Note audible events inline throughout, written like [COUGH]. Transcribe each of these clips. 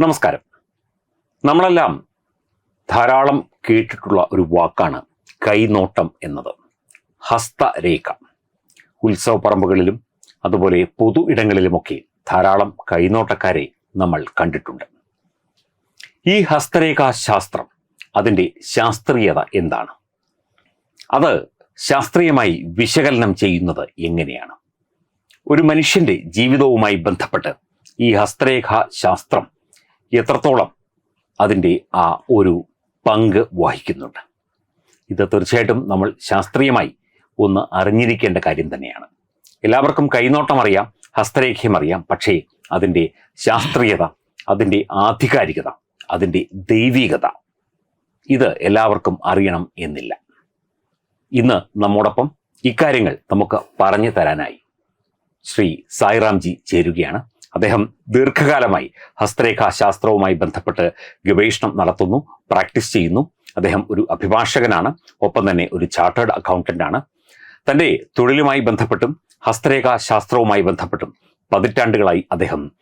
നമസ്കാരം. നമ്മളെല്ലാം ധാരാളം കേട്ടിട്ടുള്ള ഒരു വാക്കാണ് കൈനോട്ടം എന്നത്. ഹസ്തരേഖ. ഉത്സവ പറമ്പുകളിലും അതുപോലെ പൊതു ഇടങ്ങളിലുമൊക്കെ ധാരാളം കൈനോട്ടക്കാരെ നമ്മൾ കണ്ടിട്ടുണ്ട്. ഈ ഹസ്തരേഖാ ശാസ്ത്രം അതിന്റെ ശാസ്ത്രീയത എന്താണ്? അത് ശാസ്ത്രീയമായി വിശകലനം ചെയ്യുന്നത് എങ്ങനെയാണ്? ഒരു മനുഷ്യന്റെ ജീവിതവുമായി ബന്ധപ്പെട്ട് ഈ ഹസ്തരേഖാ ശാസ്ത്രം എത്രത്തോളം അതിന്റെ ആ ഒരു പങ്ക് വഹിക്കുന്നുണ്ട്. ഇത് തീർച്ചയായിട്ടും നമ്മൾ ശാസ്ത്രീയമായി ഒന്ന് അറിഞ്ഞിരിക്കേണ്ട കാര്യം തന്നെയാണ്. എല്ലാവർക്കും കൈനോട്ടം അറിയാം ഹസ്തരേഖയും അറിയാം പക്ഷേ അതിന്റെ ശാസ്ത്രീയത അതിന്റെ ആധികാരികത അതിന്റെ ദൈവികത ഇത് എല്ലാവർക്കും അറിയണം എന്നില്ല. ഇന്ന് നമ്മോടൊപ്പം ഇക്കാര്യങ്ങൾ നമുക്ക് പറഞ്ഞു തരാനായി ശ്രീ സായിറാംജി ചേരുകയാണ്. അദ്ദേഹം ദീർഘകാലമായി ഹസ്തരേഖാ ശാസ്ത്രവുമായി ബന്ധപ്പെട്ട് ഗവേഷണം നടത്തുന്നു പ്രാക്ടീസ് ചെയ്യുന്നു. അദ്ദേഹം ഒരു അഭിഭാഷകനാണ് ഒപ്പം തന്നെ ഒരു ചാർട്ടേഡ് അക്കൗണ്ടന്റ് ആണ് തന്റെ തൊഴിലുമായി ബന്ധപ്പെട്ടും ഹസ്തരേഖാ ശാസ്ത്രവുമായി ബന്ധപ്പെട്ടും പതിറ്റാണ്ടുകളായി അദ്ദേഹം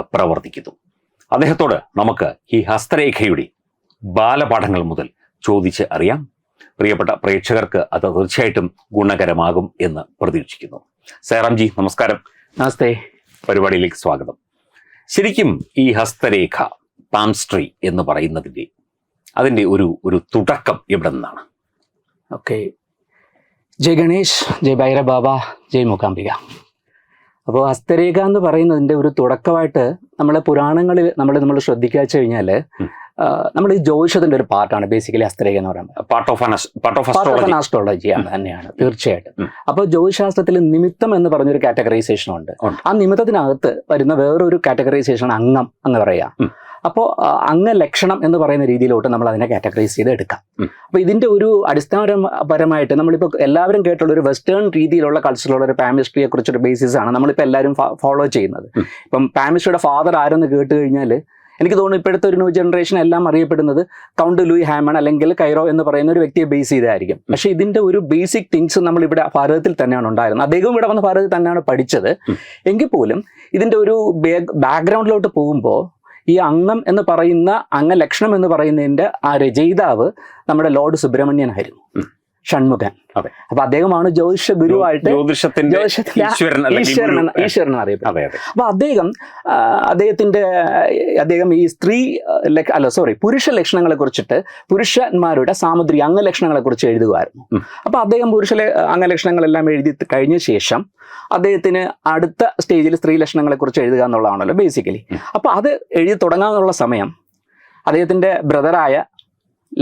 പ്രവർത്തിക്കുന്നു. അദ്ദേഹത്തോട് നമുക്ക് ഈ ഹസ്തരേഖയുടെ ബാലപാഠങ്ങൾ മുതൽ ചോദിച്ച് അറിയാം. പ്രിയപ്പെട്ട പ്രേക്ഷകർക്ക് അത് തീർച്ചയായിട്ടും ഗുണകരമാകും എന്ന് പ്രതീക്ഷിക്കുന്നു. സേറാംജി നമസ്കാരം. നമസ്തേ. പരിപാടിയിലേക്ക് സ്വാഗതം. ശരിക്കും ഈ ഹസ്തരേഖ പാംസ്ട്രി എന്ന് പറയുന്നതിന്റെ അതിന്റെ ഒരു ഒരു തുടക്കം എവിടെ നിന്നാണ്? ഓക്കെ. ജയ് ഗണേഷ് ജയ് ഭൈര ബാബ ജയ് മൂകാംബിക. അപ്പോൾ ഹസ്തരേഖ എന്ന് പറയുന്നതിന്റെ ഒരു തുടക്കമായിട്ട് നമ്മളെ പുരാണങ്ങളിൽ നമ്മൾ നമ്മൾ ശ്രദ്ധിക്കാച്ചു കഴിഞ്ഞാൽ ഉം. നമ്മൾ ഈ ജ്യോതിഷത്തിന്റെ ഒരു പാർട്ടാണ് ബേസിക്കലി അസ്ത്രേഖ എന്ന് പറയുന്നത്. Part of part of part of astrology astrology ആണ് തന്നെയാണ് തീർച്ചയായിട്ടും. അപ്പോൾ ജ്യോതിശാസ്ത്രത്തിൽ നിമിത്തം എന്ന് പറഞ്ഞൊരു കാറ്റഗറൈസേഷൻ ഉണ്ട്. ആ നിമിത്തത്തിനകത്ത് വരുന്ന വേറൊരു കാറ്റഗറൈസേഷൻ അംഗം എന്ന് പറയാ. അപ്പോൾ അപ്പോൾ അംഗലക്ഷണം എന്ന് പറയുന്ന രീതിയിലോട്ട് നമ്മൾ അതിനെ കാറ്റഗറൈസ് ചെയ്ത് എടുക്കാം. അപ്പൊ അപ്പോൾ ഇതിന്റെ ഒരു അടിസ്ഥാനപരമായിട്ട് നമ്മളിപ്പോൾ എല്ലാവരും കേട്ടുള്ള ഒരു വെസ്റ്റേൺ രീതിയിലുള്ള കൾച്ചറിലുള്ള ഒരു പാമിസ്ട്രിയെ കുറിച്ചൊരു ബേസിസ് ആണ് നമ്മളിപ്പോൾ എല്ലാവരും ഫോളോ ചെയ്യുന്നത്. ഇപ്പം പാമിസ്ട്രിയുടെ ഫാദർ ആരെന്ന് കേട്ട് കഴിഞ്ഞാൽ എനിക്ക് തോന്നുന്നു ഇപ്പോഴത്തെ ഒരു ന്യൂ ജനറേഷൻ എല്ലാം അറിയപ്പെടുന്നത് കൗണ്ട് ലൂയി ഹാമൺ അല്ലെങ്കിൽ കൈറോ എന്ന് പറയുന്ന ഒരു വ്യക്തിയെ ബേസ് ചെയ്തായിരിക്കും പക്ഷെ ഇതിന്റെ ഒരു ബേസിക് തിങ്സ് നമ്മൾ ഇവിടെ ഭാരതത്തിൽ തന്നെയാണ് ഉണ്ടായിരുന്നത് അദ്ദേഹം ഇവിടെ വന്ന് ഭാരതത്തിൽ തന്നെയാണ് പഠിച്ചത്. എങ്കിൽ പോലും ഇതിന്റെ ഒരു ബാക്ക്ഗ്രൗണ്ടിലോട്ട് പോകുമ്പോൾ ഈ അംഗം എന്ന് പറയുന്ന അംഗലക്ഷണം എന്ന് പറയുന്നതിന്റെ ആ രചയിതാവ് നമ്മുടെ ലോർഡ് സുബ്രഹ്മണ്യനായിരുന്നു. ഷൺമുഖൻ. അപ്പൊ അദ്ദേഹമാണ് ജ്യോതിഷ ഗുരുവായിട്ട് ജ്യോതിഷത്തിന്റെ ഈശ്വരൻ ഈശ്വരൻ അറിയപ്പെടുന്നത് അപ്പൊ അദ്ദേഹം അദ്ദേഹത്തിന്റെ അദ്ദേഹം ഈ സ്ത്രീ അല്ല സോറി പുരുഷ ലക്ഷണങ്ങളെ കുറിച്ചിട്ട് പുരുഷന്മാരുടെ സാമുദ്രിക അംഗലക്ഷണങ്ങളെ കുറിച്ച് എഴുതുമായിരുന്നു അപ്പൊ അദ്ദേഹം പുരുഷ അംഗലക്ഷണങ്ങളെല്ലാം എഴുതി കഴിഞ്ഞ ശേഷം അദ്ദേഹത്തിന് അടുത്ത സ്റ്റേജിൽ സ്ത്രീ ലക്ഷണങ്ങളെ കുറിച്ച് എഴുതുക എന്നുള്ളതാണല്ലോ ബേസിക്കലി. അപ്പൊ അത് എഴുതി തുടങ്ങാനുള്ള സമയം അദ്ദേഹത്തിന്റെ ബ്രദറായ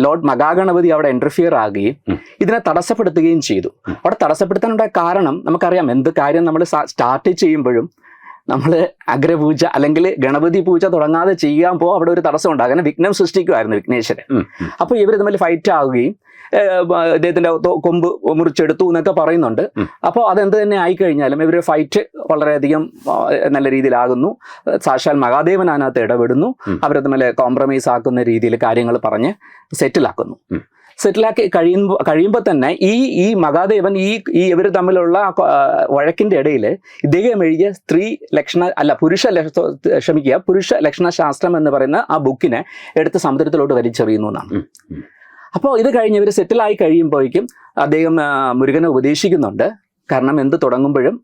ലോർഡ് മഹാഗണപതി അവിടെ ഇന്റർഫിയർ ആകുകയും ഇതിനെ തടസ്സപ്പെടുത്തുകയും ചെയ്തു. അവിടെ തടസ്സപ്പെടുത്താനുണ്ടായ കാരണം നമുക്കറിയാം എന്ത് കാര്യം നമ്മൾ സ്റ്റാർട്ട് ചെയ്യുമ്പോഴും നമ്മൾ അഗ്രപൂജ അല്ലെങ്കിൽ ഗണപതി പൂജ തുടങ്ങാതെ ചെയ്യാൻ പോ അവിടെ ഒരു തടസ്സം ഉണ്ടാകും അങ്ങനെ വിഘ്നം സൃഷ്ടിക്കുമായിരുന്നു വിഘ്നേശ്വരൻ. അപ്പോൾ ഇവർ തമ്മിൽ ഫൈറ്റ് ആവുകയും ഇദ്ദേഹത്തിന്റെ കൊമ്പ് മുറിച്ചെടുത്തു എന്നൊക്കെ പറയുന്നുണ്ട്. അപ്പോൾ അതെന്ത് തന്നെ ആയിക്കഴിഞ്ഞാലും ഇവർ ഫൈറ്റ് വളരെയധികം നല്ല രീതിയിലാകുന്നു. സാക്ഷാൽ മഹാദേവൻ അതിനകത്ത് ഇടപെടുന്നു. അവരത് മേലെ തമ്മിൽ കോംപ്രമൈസ് ആക്കുന്ന രീതിയിൽ കാര്യങ്ങൾ പറഞ്ഞ് സെറ്റിലാക്കുന്നു ആക്കുന്നു. സെറ്റിലാക്കി കഴിയുമ്പോൾ കഴിയുമ്പോൾ തന്നെ ഈ ഈ മഹാദേവൻ ഈ ഈ ഇവർ തമ്മിലുള്ള വഴക്കിന്റെ ഇടയിൽ ഇദ്ദേഹം എഴുതിയ സ്ത്രീ ലക്ഷണ അല്ല പുരുഷ ക്ഷമിക്കുക പുരുഷ ലക്ഷണശാസ്ത്രം എന്ന് പറയുന്ന ആ ബുക്കിനെ എടുത്ത് സമുദ്രത്തിലോട്ട് വലിച്ചെറിയുന്നു എന്നാണ്. അപ്പോൾ ഇത് കഴിഞ്ഞ് ഇവർ സെറ്റിലായി കഴിയുമ്പോഴേക്കും അദ്ദേഹം മുരുകനെ ഉപദേശിക്കുന്നുണ്ട്. കാരണം എന്ത് തുടങ്ങുമ്പോഴും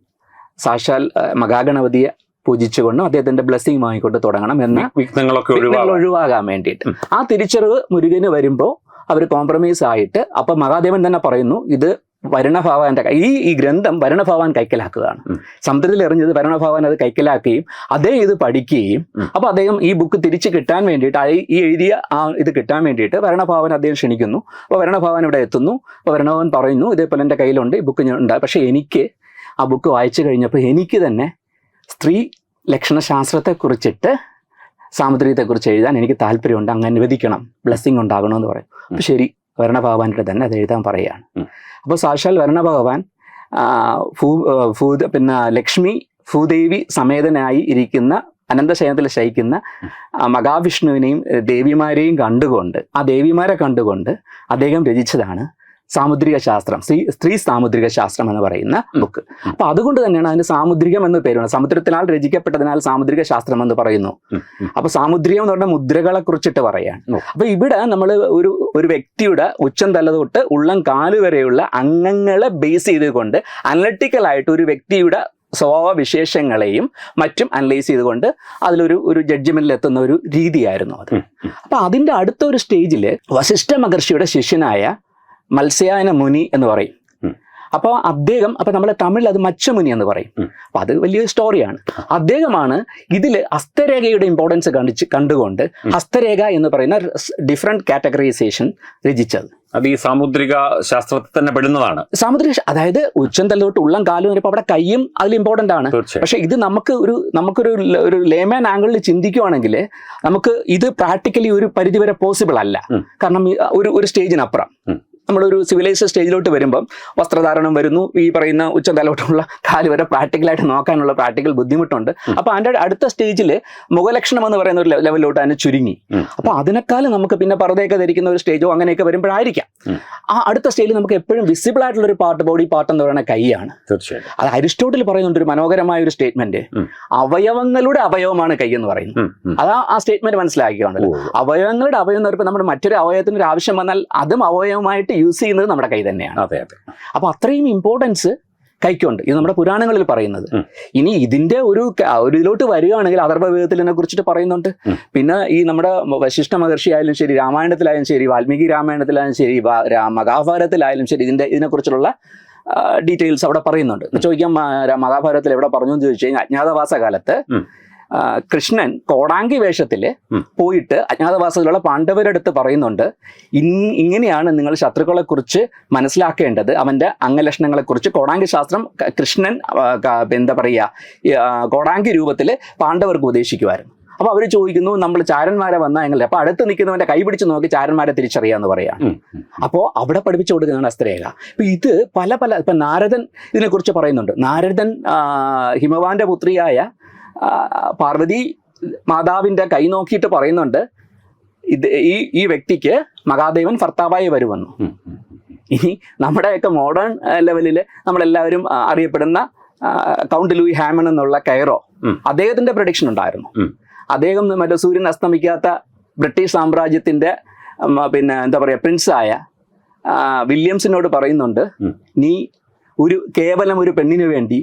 സാക്ഷാൽ മഹാഗണപതിയെ പൂജിച്ചുകൊണ്ടും അദ്ദേഹത്തിന്റെ ബ്ലെസ്സിങ് വാങ്ങിക്കൊണ്ട് തുടങ്ങണം എന്ന വിഘ്നങ്ങളൊക്കെ ഒഴിവാകാൻ. വേണ്ടിയിട്ട്. ആ തിരിച്ചറിവ് മുരുകന് വരുമ്പോൾ അവർ കോംപ്രമൈസ് ആയിട്ട് അപ്പൊ മഹാദേവൻ തന്നെ പറയുന്നു ഇത് വരുണഭഗവാന്റെ കൈ- ഈ ഈ ഗ്രന്ഥം വരുണഭഗവാൻ കൈക്കലാക്കുകയാണ്. സമുദ്രത്തിൽ എറിഞ്ഞത് വരുണഭഗവാൻ അത് കൈക്കലാക്കുകയും അദ്ദേഹം ഇത് പഠിക്കുകയും അപ്പോൾ അപ്പൊ അദ്ദേഹം ഈ ബുക്ക് തിരിച്ചു കിട്ടാൻ വേണ്ടിയിട്ട് ഈ എഴുതിയ ആ ഇത് കിട്ടാൻ വേണ്ടിയിട്ട് വരണഭാവൻ അദ്ദേഹം ക്ഷണിക്കുന്നു. അപ്പോൾ വരുണഭഗവാൻ ഇവിടെ എത്തുന്നു. അപ്പോൾ വരുണഭഗവാൻ പറയുന്നു ഇതേപോലെ എന്റെ കയ്യിലുണ്ട് ഈ ബുക്ക് ഞാൻ ഉണ്ട്. പക്ഷേ എനിക്ക് ആ ബുക്ക് വായിച്ചു കഴിഞ്ഞപ്പോൾ എനിക്ക് തന്നെ സ്ത്രീ ലക്ഷണശാസ്ത്രത്തെക്കുറിച്ചിട്ട് സാമുദ്രികത്തെക്കുറിച്ച് എഴുതാൻ എനിക്ക് താല്പര്യമുണ്ട്. അങ്ങ് അനുവദിക്കണം. ബ്ലെസ്സിങ് ഉണ്ടാകണമെന്ന് പറയും. അപ്പോൾ ശരി. വരണഭഗവാന്റെ തന്നെ അത് എഴുതാൻ പറയുകയാണ്. അപ്പോൾ സാക്ഷാൽ വരണഭഗവാൻ ഭൂ ഭൂ പിന്നെ ലക്ഷ്മി ഭൂദേവി സമേതനായി ഇരിക്കുന്ന അനന്തശയനത്തിൽ ശയിക്കുന്ന മഹാവിഷ്ണുവിനെയും ദേവിമാരെയും കണ്ടുകൊണ്ട് ആ ദേവിമാരെ കണ്ടുകൊണ്ട് അദ്ദേഹം രചിച്ചതാണ് സാമുദ്രിക ശാസ്ത്രം സ്ത്രീ സ്ത്രീ സാമുദ്രിക ശാസ്ത്രം എന്ന് പറയുന്ന ബുക്ക് അപ്പൊ അതുകൊണ്ട് തന്നെയാണ് അതിന് സാമുദ്രികം എന്ന് പേരുണ്ട് സമുദ്രത്തിനാൽ രചിക്കപ്പെട്ടതിനാൽ സാമുദ്രിക ശാസ്ത്രം എന്ന് പറയുന്നു. അപ്പൊ സാമുദ്രികം എന്ന് പറഞ്ഞ മുദ്രകളെ കുറിച്ചിട്ട് പറയാണ്. അപ്പൊ ഇവിടെ നമ്മൾ ഒരു ഒരു വ്യക്തിയുടെ ഉച്ചം തല തൊട്ട് ഉള്ളം കാൽ വരെയുള്ള അംഗങ്ങളെ ബേസ് ചെയ്തുകൊണ്ട് അനലറ്റിക്കലായിട്ട് ഒരു വ്യക്തിയുടെ സ്വഭാവ വിശേഷങ്ങളെയും മറ്റും അനലൈസ് ചെയ്തുകൊണ്ട് അതിലൊരു ഒരു ജഡ്ജ്മെന്റിൽ എത്തുന്ന ഒരു രീതിയായിരുന്നു അത്. അപ്പൊ അതിന്റെ അടുത്ത ഒരു സ്റ്റേജിൽ വശിഷ്ഠ മഹർഷിയുടെ ശിഷ്യനായ മത്സ്യായന മുനി എന്ന് പറയും. അപ്പോൾ അദ്ദേഹം അപ്പൊ നമ്മൾ തമിഴിൽ അത് മച്ചമുനി എന്ന് പറയും. അപ്പോൾ അപ്പൊ അത് വലിയൊരു സ്റ്റോറിയാണ് അദ്ദേഹമാണ് ഇതിൽ ഹസ്തരേഖയുടെ ഇമ്പോർട്ടൻസ് കണ്ടിച്ച് കണ്ടുകൊണ്ട് ഹസ്തരേഖ എന്ന് പറയുന്ന ഡിഫറെന്റ് കാറ്റഗറൈസേഷൻ രചിച്ചത്. അത് ഈ സാമുദ്രിക ശാസ്ത്രത്തിൽ തന്നെ പെടുന്നതാണ്. സാമുദ്രിക അതായത് ഉച്ചം തൊട്ട് ഉള്ളം കാലും വരെ അവിടെ കയ്യും അതിൽ ഇമ്പോർട്ടന്റ് ആണ്. പക്ഷേ ഇത് നമുക്ക് ഒരു നമുക്കൊരു ഒരു ലേമാൻ ആംഗിളിൽ ചിന്തിക്കുവാണെങ്കിൽ നമുക്ക് ഇത് പ്രാക്ടിക്കലി ഒരു പരിധിവരെ പോസിബിൾ അല്ല. കാരണം ഒരു ഒരു സ്റ്റേജിനപ്പുറം. നമ്മളൊരു സിവിലൈസ്ഡ് സ്റ്റേജിലോട്ട് വരുമ്പം വസ്ത്രധാരണം വരുന്നു. ഈ പറയുന്ന ഉച്ചതലോട്ടുള്ള കാൽ വരെ പ്രാക്ടിക്കലായിട്ട് നോക്കാനുള്ള പ്രാക്ടിക്കൽ ബുദ്ധിമുട്ടുണ്ട്. അപ്പൊ അതിന്റെ അടുത്ത സ്റ്റേജിൽ മുഖലക്ഷണം എന്ന് പറയുന്ന ഒരു ലെവലിലോട്ട് അതിനെ ചുരുങ്ങി. അപ്പോൾ അപ്പൊ അതിനേക്കാളും നമുക്ക് പിന്നെ പറതയൊക്കെ ധരിക്കുന്ന ഒരു സ്റ്റേജോ അങ്ങനെയൊക്കെ വരുമ്പോഴായിരിക്കാം. ആ അടുത്ത സ്റ്റേജിൽ നമുക്ക് എപ്പോഴും വിസിബിൾ ആയിട്ടുള്ള ഒരു പാർട്ട് ബോഡി പാർട്ട് എന്ന് പറയുന്ന കൈയാണ്. തീർച്ചയായും അത് അരിസ്റ്റോട്ടിൽ പറയുന്നുണ്ട് ഒരു മനോഹരമായ ഒരു സ്റ്റേറ്റ്മെന്റ് അവയവങ്ങളുടെ അവയവമാണ് കൈ എന്ന് പറയുന്നത്. അതാ ആ സ്റ്റേറ്റ്മെന്റ് മനസ്സിലാക്കിയാണല്ലോ അവയവങ്ങളുടെ അവയവം എന്ന് പറയുമ്പോൾ നമ്മുടെ മറ്റൊരു അവയവത്തിന് ഒരു ആവശ്യം വന്നാൽ അതും അവയവമായിട്ട് യൂസ് ചെയ്യുന്നത് നമ്മുടെ കൈ തന്നെയാണ്. അതെ അതെ. അപ്പൊ അത്രയും ഇമ്പോർട്ടൻസ് കൈക്കുണ്ട്. ഇത് നമ്മുടെ പുരാണങ്ങളിൽ പറയുന്നത്. ഇനി ഇതിന്റെ ഒരു ഒരു ഇതിലോട്ട് വരികയാണെങ്കിൽ അഥർവവേദത്തിനെ കുറിച്ചിട്ട് പറയുന്നുണ്ട്. പിന്നെ ഈ നമ്മുടെ വശിഷ്ഠ മഹർഷി ആയാലും ശരി രാമായണത്തിലായാലും ശരി വാൽമീകി രാമായണത്തിലായാലും ശരി മഹാഭാരതത്തിലായാലും ശരി ഇതിന്റെ ഇതിനെക്കുറിച്ചുള്ള ഡീറ്റെയിൽസ് അവിടെ പറയുന്നുണ്ട്. ചോദിക്കാം മഹാഭാരതത്തിൽ എവിടെ പറഞ്ഞു എന്ന് ചോദിച്ചു കഴിഞ്ഞാൽ അജ്ഞാതവാസ കാലത്ത് കൃഷ്ണൻ കോടാങ്കി വേഷത്തിൽ ഉം. പോയിട്ട് അജ്ഞാതവാസത്തിലുള്ള പാണ്ഡവരടുത്ത് പറയുന്നുണ്ട് ഇങ്ങനെയാണ് നിങ്ങൾ ശത്രുക്കളെ കുറിച്ച് മനസ്സിലാക്കേണ്ടത്. അവന്റെ അംഗലക്ഷണങ്ങളെ കുറിച്ച് കോടാങ്കി ശാസ്ത്രം കൃഷ്ണൻ എന്താ പറയുക കോടാങ്കി രൂപത്തിൽ പാണ്ഡവർക്ക് ഉപദേശിക്കുമായിരുന്നു അപ്പൊ അവർ ചോദിക്കുന്നു നമ്മൾ ചാരന്മാരെ വന്നാൽ എങ്ങനെ? അപ്പൊ അടുത്ത് നിൽക്കുന്നവന്റെ കൈ പിടിച്ച് നോക്കി ചാരന്മാരെ തിരിച്ചറിയാന്ന് ഉം. അപ്പോൾ അവിടെ പഠിപ്പിച്ചു കൊടുക്കുന്നതാണ് അസ്ത്രേഖ അപ്പൊ ഇത് പല പല ഇപ്പൊ നാരദൻ ഇതിനെക്കുറിച്ച് പറയുന്നുണ്ട്. നാരദൻ ഹിമവാന്റെ പുത്രിയായ പാർവതി മാതാവിന്റെ കൈ നോക്കിയിട്ട് പറയുന്നുണ്ട് ഇത് ഈ ഈ വ്യക്തിക്ക് മഹാദേവൻ ഭർത്താവായി വരുമെന്നു. ഇനി നമ്മുടെയൊക്കെ മോഡേൺ ലെവലിൽ നമ്മളെല്ലാവരും അറിയപ്പെടുന്ന കൗണ്ട് ലൂയി ഹാമൺ എന്നുള്ള കൈറോ. അദ്ദേഹത്തിന്റെ പ്രഡിക്ഷൻ ഉണ്ടായിരുന്നു അദ്ദേഹം മറ്റേ സൂര്യൻ അസ്തമിക്കാത്ത ബ്രിട്ടീഷ് സാമ്രാജ്യത്തിന്റെ പിന്നെ എന്താ പറയുക പ്രിൻസായ വില്യംസിനോട് പറയുന്നുണ്ട് നീ ഒരു കേവലം ഒരു പെണ്ണിനു വേണ്ടി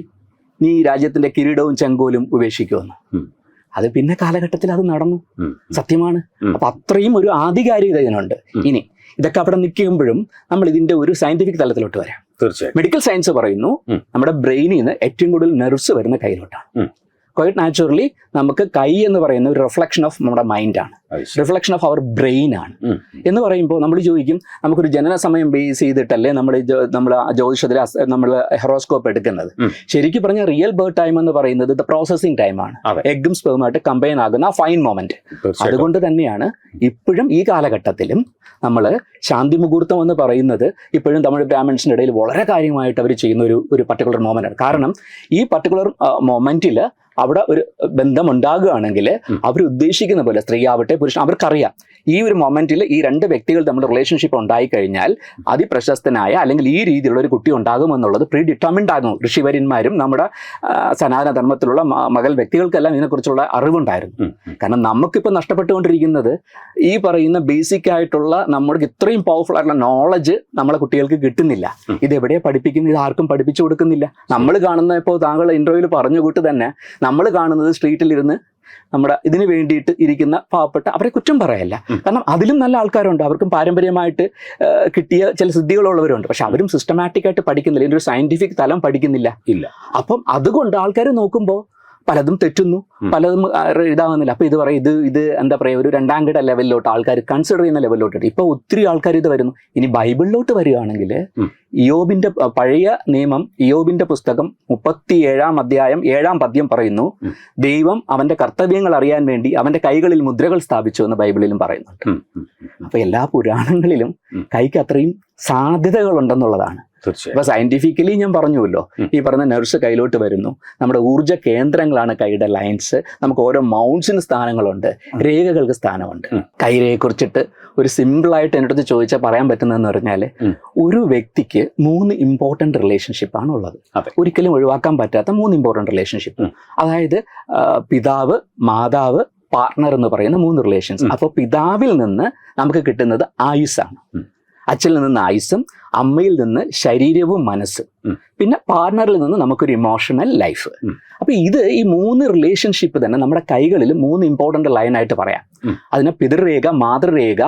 നീ രാജ്യത്തിന്റെ കിരീടവും ചെങ്കോലും ഉപേക്ഷിക്കുമെന്ന്. അത് പിന്നെ കാലഘട്ടത്തിൽ അത് നടന്നു. സത്യമാണ്. അപ്പൊ അത്രയും ഒരു ആധികാരികത ഇതിനുണ്ട്. ഇനി ഇതൊക്കെ അവിടെ നിൽക്കുമ്പോഴും നമ്മൾ ഇതിന്റെ ഒരു സയന്റിഫിക് തലത്തിലോട്ട് വരാം. തീർച്ചയായും മെഡിക്കൽ സയൻസ് പറയുന്നു. നമ്മുടെ ബ്രെയിനിൽ നിന്ന് ഏറ്റവും കൂടുതൽ നെർവ്സ് വരുന്ന കയ്യിലോട്ടാണ്. ക്വൈറ്റ് നാച്ചുറലി നമുക്ക് കൈ എന്ന് പറയുന്ന ഒരു റിഫ്ലക്ഷൻ ഓഫ് നമ്മുടെ മൈൻഡാണ്. റിഫ്ലക്ഷൻ ഓഫ് അവർ ബ്രെയിൻ ആണ്. എന്ന് പറയുമ്പോൾ നമ്മൾ ചോദിക്കും നമുക്കൊരു ജനന സമയം ബേസ് ചെയ്തിട്ടല്ലേ നമ്മൾ നമ്മൾ ജ്യോതിഷത്തിൽ നമ്മൾ ഹെറോസ്കോപ്പ് എടുക്കുന്നത്. ശരിക്കും പറഞ്ഞാൽ റിയൽ ബേർത്ത് ടൈം എന്ന് പറയുന്നത് ദ പ്രോസസ്സിംഗ് ടൈമാണ്. എഗ്ഗും സ്പെർമായിട്ട് കമ്പൈൻ ആകുന്ന ആ ഫൈൻ മൊമെന്റ് അതുകൊണ്ട് തന്നെയാണ് ഇപ്പോഴും ഈ കാലഘട്ടത്തിലും നമ്മൾ ശാന്തി മുഹൂർത്തം എന്ന് പറയുന്നത് ഇപ്പോഴും തമിഴ് ബ്രാഹ്മിൻസിന്റെ ഇടയിൽ വളരെ കാര്യമായിട്ട് അവർ ചെയ്യുന്ന ഒരു ഒരു പർട്ടിക്കുലർ മൊമെന്റാണ് കാരണം ഈ പർട്ടിക്കുലർ മൊമെന്റിൽ അവിടെ ഒരു ബന്ധം ഉണ്ടാകുകയാണെങ്കിൽ അവർ ഉദ്ദേശിക്കുന്ന പോലെ സ്ത്രീ ആവട്ടെ പുരുഷൻ അവർക്കറിയാം. ഈ ഒരു മൊമെന്റിൽ ഈ രണ്ട് വ്യക്തികൾ തമ്മിൽ റിലേഷൻഷിപ്പ് ഉണ്ടായി കഴിഞ്ഞാൽ അതിപ്രശസ്തനായ അല്ലെങ്കിൽ ഈ രീതിയിലുള്ള ഒരു കുട്ടി ഉണ്ടാകുമെന്നുള്ളത് പ്രീ ഡിറ്റർമിൻഡ് ആകും ഋഷിവര്യന്മാരും നമ്മുടെ സനാതന ധർമ്മത്തിലുള്ള മകൾ വ്യക്തികൾക്കെല്ലാം ഇതിനെക്കുറിച്ചുള്ള അറിവുണ്ടായിരുന്നു. കാരണം നമുക്കിപ്പോൾ നഷ്ടപ്പെട്ടുകൊണ്ടിരിക്കുന്നത് ഈ പറയുന്ന ബേസിക് ആയിട്ടുള്ള നമ്മുടെ ഇത്രയും പവർഫുൾ ആയിട്ടുള്ള നോളജ് നമ്മളെ കുട്ടികൾക്ക് കിട്ടുന്നില്ല. ഇത് എവിടെയാ പഠിപ്പിക്കുന്നത് ഇത് ആർക്കും പഠിപ്പിച്ചു കൊടുക്കുന്നില്ല നമ്മൾ കാണുന്ന ഇപ്പോൾ താങ്കൾ ഇന്റർവ്യൂവിൽ പറഞ്ഞു കൂട്ട് തന്നെ നമ്മൾ കാണുന്നത് സ്ട്രീറ്റിലിരുന്ന് നമ്മുടെ ഇതിന് വേണ്ടിയിട്ട് ഇരിക്കുന്ന പാവപ്പെട്ട അവരെ കുറ്റം പറയല്ല. കാരണം അതിലും നല്ല ആൾക്കാരുണ്ട്. അവർക്കും പാരമ്പര്യമായിട്ട് കിട്ടിയ ചില സിദ്ധികളുള്ളവരുണ്ട്. പക്ഷെ അവരും സിസ്റ്റമാറ്റിക് ആയിട്ട് പഠിക്കുന്നില്ല. ഇതിന്റെ ഒരു സയന്റിഫിക് തലം പഠിക്കുന്നില്ല. ഇല്ല. അപ്പം അതുകൊണ്ട് ആൾക്കാർ നോക്കുമ്പോൾ പലതും തെറ്റുന്നു. പലതും ഇതാവുന്നില്ല. ഇതാകുന്നില്ല അപ്പൊ ഇത് പറയും ഇത് ഇത് എന്താ പറയുക ഒരു രണ്ടാം കിട ലെവലിലോട്ട് ആൾക്കാർ കൺസിഡർ ചെയ്യുന്ന ലെവലിലോട്ട് ഇപ്പൊ ഒത്തിരി ആൾക്കാർ ഇത് വരുന്നു. ഇനി ബൈബിളിലോട്ട് വരികയാണെങ്കിൽ. യോബിന്റെ പഴയ നിയമം യോബിന്റെ പുസ്തകം മുപ്പത്തിയേഴാം അധ്യായം ഏഴാം പദ്യം പറയുന്നു ദൈവം അവന്റെ കർത്തവ്യങ്ങൾ അറിയാൻ വേണ്ടി അവന്റെ കൈകളിൽ മുദ്രകൾ സ്ഥാപിച്ചു എന്ന് ബൈബിളിലും പറയുന്നുണ്ട്. അപ്പൊ എല്ലാ പുരാണങ്ങളിലും. കൈക്ക് അത്രയും സാധ്യതകൾ ഉണ്ടെന്നുള്ളതാണ് അപ്പൊ ഇപ്പൊ സയന്റിഫിക്കലി ഞാൻ പറഞ്ഞുവല്ലോ ഈ പറഞ്ഞ നഴ്സ് കയ്യിലോട്ട് വരുന്നു നമ്മുടെ ഊർജ കേന്ദ്രങ്ങളാണ് കൈയുടെ ലൈൻസ് നമുക്ക് ഓരോ മൗണ്ട്സിന് സ്ഥാനങ്ങളുണ്ട് രേഖകൾക്ക് സ്ഥാനമുണ്ട്. കൈരേഖയെ കൈരയെ കുറിച്ചിട്ട് ഒരു സിമ്പിൾ ആയിട്ട് എന്റെ അടുത്ത് ചോദിച്ചാൽ പറയാൻ പറ്റുന്നതെന്ന് പറഞ്ഞാൽ ഒരു വ്യക്തിക്ക് മൂന്ന് ഇമ്പോർട്ടന്റ് റിലേഷൻഷിപ്പ് ആണ് ഉള്ളത്. ഒരിക്കലും ഒഴിവാക്കാൻ പറ്റാത്ത മൂന്ന് ഇമ്പോർട്ടന്റ് റിലേഷൻഷിപ്പ് അതായത് പിതാവ് മാതാവ് പാർട്ണർ എന്ന് പറയുന്ന മൂന്ന് റിലേഷൻസ് അപ്പോൾ പിതാവിൽ നിന്ന് നമുക്ക് കിട്ടുന്നത് ആയുസ്സാണ്. അച്ഛൻ അച്ഛനിൽ നിന്ന് ആയുസ്സും അമ്മയിൽ നിന്ന് ശരീരവും മനസ്സും. പിന്നെ പാർട്ണറിൽ നിന്ന് നമുക്കൊരു ഇമോഷണൽ ലൈഫ്. അപ്പൊ ഇത് ഈ മൂന്ന് റിലേഷൻഷിപ്പ് തന്നെ നമ്മുടെ കൈകളിൽ മൂന്ന് ഇമ്പോർട്ടന്റ് ലൈനായിട്ട് പറയാം. അതിനെ പിതൃരേഖ മാതൃരേഖ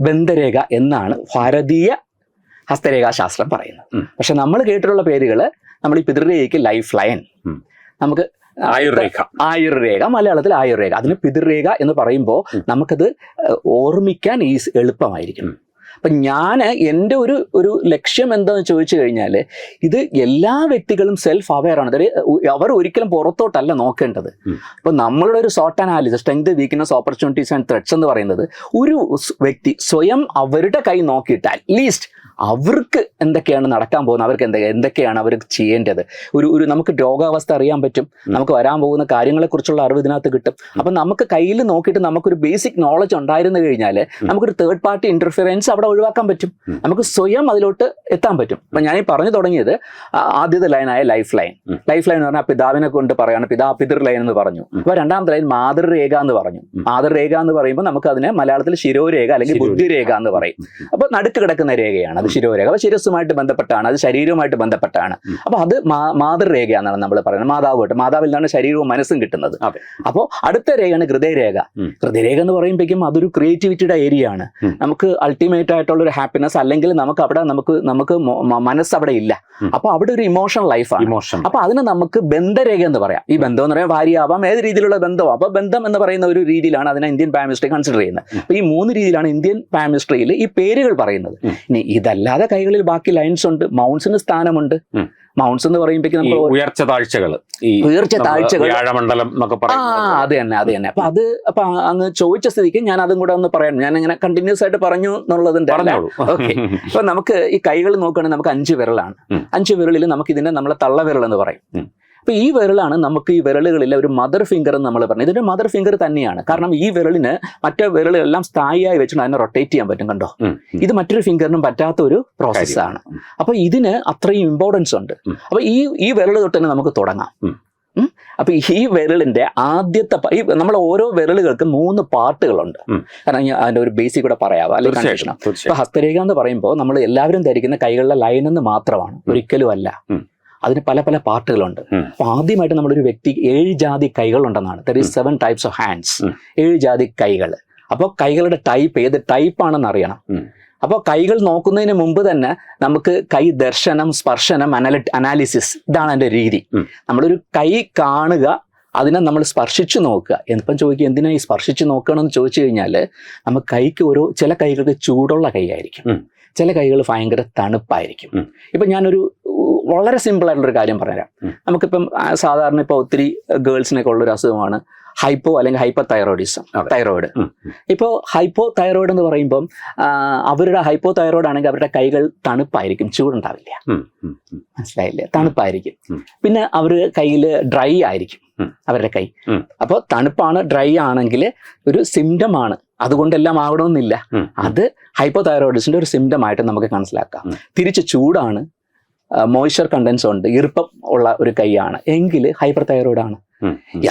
ബന്ധരേഖ എന്നാണ് ഭാരതീയ ഹസ്തരേഖാശാസ്ത്രം പറയുന്നത് പറയുന്നു പക്ഷെ നമ്മൾ കേട്ടിട്ടുള്ള പേരുകൾ നമ്മൾ ഈ പിതൃരേഖയ്ക്ക് ലൈഫ് ലൈൻ നമുക്ക് ആയുർരേഖ. ആയുർരേഖ മലയാളത്തിൽ ആയുർരേഖ. അതിന് പിതൃരേഖ എന്ന് പറയുമ്പോൾ. നമുക്കത് ഓർമ്മിക്കാൻ ഈ എളുപ്പമായിരിക്കും. അപ്പൊ ഞാൻ എന്റെ ഒരു ഒരു ലക്ഷ്യം എന്താന്ന് ചോദിച്ചു കഴിഞ്ഞാൽ ഇത് എല്ലാ വ്യക്തികളും സെൽഫ് അവെയർ ആണ്. അതായത് അവർ ഒരിക്കലും പുറത്തോട്ടല്ല നോക്കേണ്ടത്. അപ്പോൾ നമ്മളുടെ ഒരു SWOT analysis strength weakness opportunities and threats എന്ന് പറയുന്നത് ഒരു വ്യക്തി സ്വയം അവരുടെ കൈ നോക്കിയിട്ട് അറ്റ്ലീസ്റ്റ് അവർക്ക് എന്തൊക്കെയാണ് നടക്കാൻ പോകുന്നത്? അവർക്ക് എന്തൊക്കെ എന്തൊക്കെയാണ് അവർ ചെയ്യേണ്ടത്? ഒരു ഒരു നമുക്ക് രോഗാവസ്ഥ അറിയാൻ പറ്റും. നമുക്ക് വരാൻ പോകുന്ന കാര്യങ്ങളെക്കുറിച്ചുള്ള അറിവ് ഇതിനകത്ത് കിട്ടും. അപ്പം നമുക്ക് കയ്യിൽ നോക്കിയിട്ട് നമുക്കൊരു ബേസിക് നോളജ് ഉണ്ടായിരുന്നു കഴിഞ്ഞാൽ നമുക്കൊരു തേർഡ് പാർട്ടി ഇന്റർഫിയറൻസ് അവിടെ ഒഴിവാക്കാൻ പറ്റും. നമുക്ക് സ്വയം അതിലോട്ട് എത്താൻ പറ്റും. അപ്പം ഞാൻ ഈ പറഞ്ഞു തുടങ്ങിയത് ആദ്യത്തെ ലൈനായ ലൈഫ് ലൈൻ ലൈഫ് ലൈൻ എന്ന് പറഞ്ഞാൽ പിതാവിനെ കൊണ്ട് പറയാണ് പിതാ പിതൃ ലൈൻ എന്ന് പറഞ്ഞു. ഉം. അപ്പൊ രണ്ടാമത്തെ ലൈൻ മാതൃരേഖ എന്ന് പറഞ്ഞു. മാതൃരേഖ എന്ന് പറയുമ്പോൾ നമുക്ക് അതിനെ മലയാളത്തിൽ ശിരോരേഖ അല്ലെങ്കിൽ. ബുദ്ധിരേഖ എന്ന് പറയും. ഉം, ഉം. അപ്പൊ നടുക്ക് കിടക്കുന്ന രേഖയാണ്. അത്. ശിരോരേഖ. അപ്പൊ ശിരസ്സുമായിട്ട് ബന്ധപ്പെട്ടാണ് അത് ശരീരവുമായിട്ട് ബന്ധപ്പെട്ടാണ്. അപ്പോൾ അപ്പൊ അത് മാതൃരേഖയാണെന്നാണ് നമ്മൾ പറയുന്നത്. മാതാവുമായിട്ട് മാതാവിൽ നിന്നാണ് ശരീരവും മനസ്സും കിട്ടുന്നത്. അപ്പോൾ അടുത്ത രേഖയാണ് ഹൃദയരേഖ. ഹൃദയരേഖ എന്ന് പറയുമ്പോഴേക്കും അതൊരു ക്രിയേറ്റിവിറ്റിയുടെ ഏരിയ ആണ്. നമുക്ക് അൾട്ടിമേറ്റ് ആയിട്ടുള്ള ഒരു ഹാപ്പിനെസ് അല്ലെങ്കിൽ നമുക്ക് അവിടെ നമുക്ക് നമുക്ക് മനസ്സ് അവിടെ ഇല്ല. അപ്പോൾ അപ്പൊ അവിടെ ഒരു ഇമോഷണൽ ലൈഫാണ് ഇമോഷൻ അപ്പൊ അതിന് നമുക്ക് ബന്ധരേഖ എന്ന് പറയാം. ഈ ബന്ധം എന്ന് പറയാൻ ഭാര്യയാവാം ഏത് രീതിയിലുള്ള ബന്ധവും. അപ്പൊ ബന്ധം എന്ന് പറയുന്ന ഒരു രീതിയിലാണ് അതിനെ ഇന്ത്യൻ പാമിസ്ട്രി കൺസിഡർ ചെയ്യുന്നത്. അപ്പോൾ അപ്പൊ ഈ മൂന്ന് രീതിയിലാണ് ഇന്ത്യൻ പാമിസ്ട്രിയിൽ ഈ പേരുകൾ പറയുന്നത്. ഇനി ഇനി ഇതല്ലാതെ കൈകളിൽ ബാക്കി ലൈൻസ് ഉണ്ട്. മൗൺസിന് സ്ഥാനമുണ്ട്. മൗൺസ് എന്ന് പറയുമ്പോഴേക്കും നമ്മൾ ഉയർച്ച താഴ്ചകൾ ഉയർച്ച താഴ്ചകൾ വ്യാഴമണ്ഡലം എന്നൊക്കെ ആ അത് തന്നെ അത് തന്നെ. അപ്പൊ അത് അപ്പൊ അങ്ങ് ചോദിച്ച സ്ഥിതിക്ക് ഞാൻ അതും കൂടെ ഒന്ന് പറയാം. ഞാൻ ഇങ്ങനെ കണ്ടിന്യൂസ് ആയിട്ട് പറഞ്ഞു എന്നുള്ളതിന്റെ ഓക്കെ [LAUGHS] അപ്പൊ നമുക്ക് ഈ കൈകൾ നോക്കുകയാണെങ്കിൽ നമുക്ക് അഞ്ച് വിരലാണ്. അഞ്ച് വിരലിൽ നമുക്ക് ഇതിനെ നമ്മളെ തള്ളവിരൽ എന്ന് പറയും ഉം. അപ്പൊ ഈ വിരലാണ് നമുക്ക് ഈ വിരലുകളിൽ ഒരു മദർ ഫിംഗർ എന്ന് നമ്മൾ പറഞ്ഞു ഇതൊരു മദർ ഫിംഗർ തന്നെയാണ്. കാരണം ഈ വിരലിന് മറ്റേ വിരലുകളെല്ലാം സ്ഥായിയായി വെച്ചിട്ട് അതിനെ റൊട്ടേറ്റ് ചെയ്യാൻ പറ്റും കണ്ടോ. ഇത് മറ്റൊരു ഫിംഗറിനും പറ്റാത്ത ഒരു പ്രോസസ്സാണ് ആണ്. അപ്പൊ ഇതിന് അത്രയും ഇമ്പോർട്ടൻസ് ഉണ്ട്. അപ്പോൾ അപ്പൊ ഈ ഈ വിരൽ തൊട്ട് തന്നെ നമുക്ക് തുടങ്ങാം. അപ്പൊ ഈ വിരലിന്റെ ആദ്യത്തെ ഈ നമ്മൾ ഓരോ വിരലുകൾക്ക് മൂന്ന് പാർട്ടുകളുണ്ട്. കാരണം ഞാൻ അതിന്റെ ഒരു ബേസിക് കൂടെ പറയാവോ അല്ലെങ്കിൽ ഇപ്പൊ ഹസ്തരേഖ എന്ന് പറയുമ്പോൾ നമ്മൾ എല്ലാവരും ധരിക്കുന്ന കൈകളിലെ ലൈൻ എന്ന് മാത്രമാണ്. ഒരിക്കലും അല്ല. അതിന് പല പല പാർട്ടുകളുണ്ട്. അപ്പൊ ആദ്യമായിട്ട് നമ്മളൊരു വ്യക്തി ഏഴ് ജാതി കൈകളുണ്ടെന്നാണ്. There is seven types of hands ഏഴ് ജാതി കൈകൾ. അപ്പോൾ കൈകളുടെ ടൈപ്പ് ഏത്? ടൈപ്പ് ആണെന്ന് അറിയണം. അപ്പൊ അപ്പോൾ കൈകൾ നോക്കുന്നതിന് മുമ്പ് തന്നെ നമുക്ക് കൈ ദർശനം സ്പർശനം അനലി അനാലിസിസ് ഇതാണ് എന്റെ രീതി. നമ്മളൊരു കൈ കാണുക അതിനെ നമ്മൾ സ്പർശിച്ചു നോക്കുക. എന്നിപ്പം ചോദിക്കുക എന്തിനാ ഈ സ്പർശിച്ചു നോക്കണമെന്ന് ചോദിച്ചു കഴിഞ്ഞാൽ നമ്മൾ കൈക്ക് ഓരോ ചില കൈകൾക്ക് ചൂടുള്ള കൈയായിരിക്കും. ആയിരിക്കും ചില കൈകൾ ഭയങ്കര തണുപ്പായിരിക്കും. ഇപ്പം ഞാനൊരു വളരെ സിമ്പിൾ ആയിട്ടുള്ള ഒരു കാര്യം പറഞ്ഞുതരാം. നമുക്കിപ്പം സാധാരണ ഇപ്പോൾ ഒത്തിരി ഗേൾസിനൊക്കെ ഉള്ളൊരു അസുഖമാണ് ഹൈപ്പോ അല്ലെങ്കിൽ ഹൈപ്പർ തൈറോയിഡിസം. തൈറോയിഡ്. ഇപ്പോൾ ഹൈപ്പോ തൈറോയിഡ് എന്ന് പറയുമ്പം അവരുടെ ഹൈപ്പോ തൈറോയിഡ് ആണെങ്കിൽ അവരുടെ കൈകൾ തണുപ്പായിരിക്കും ചൂടുണ്ടാവില്ല. മനസ്സിലായില്ലേ തണുപ്പായിരിക്കും പിന്നെ അവർ കയ്യിൽ ഡ്രൈ ആയിരിക്കും അവരുടെ കൈ അപ്പോൾ തണുപ്പാണ് ഡ്രൈ ആണെങ്കിൽ ഒരു സിംറ്റം ആണ് അതുകൊണ്ടെല്ലാം ഉം. അത് ഹൈപ്പോ തൈറോയിഡിസിന്റെ ഒരു സിംറ്റം ആയിട്ട് നമുക്ക് മനസ്സിലാക്കാം. തിരിച്ച് ചൂടാണ് മോയ്സ്ചർ കണ്ടൻസ് ഉണ്ട്. ഈർപ്പം ഉള്ള ഒരു കൈയാണ്. എങ്കിൽ ഹൈപ്പർ തൈറോയിഡ് ആണ്.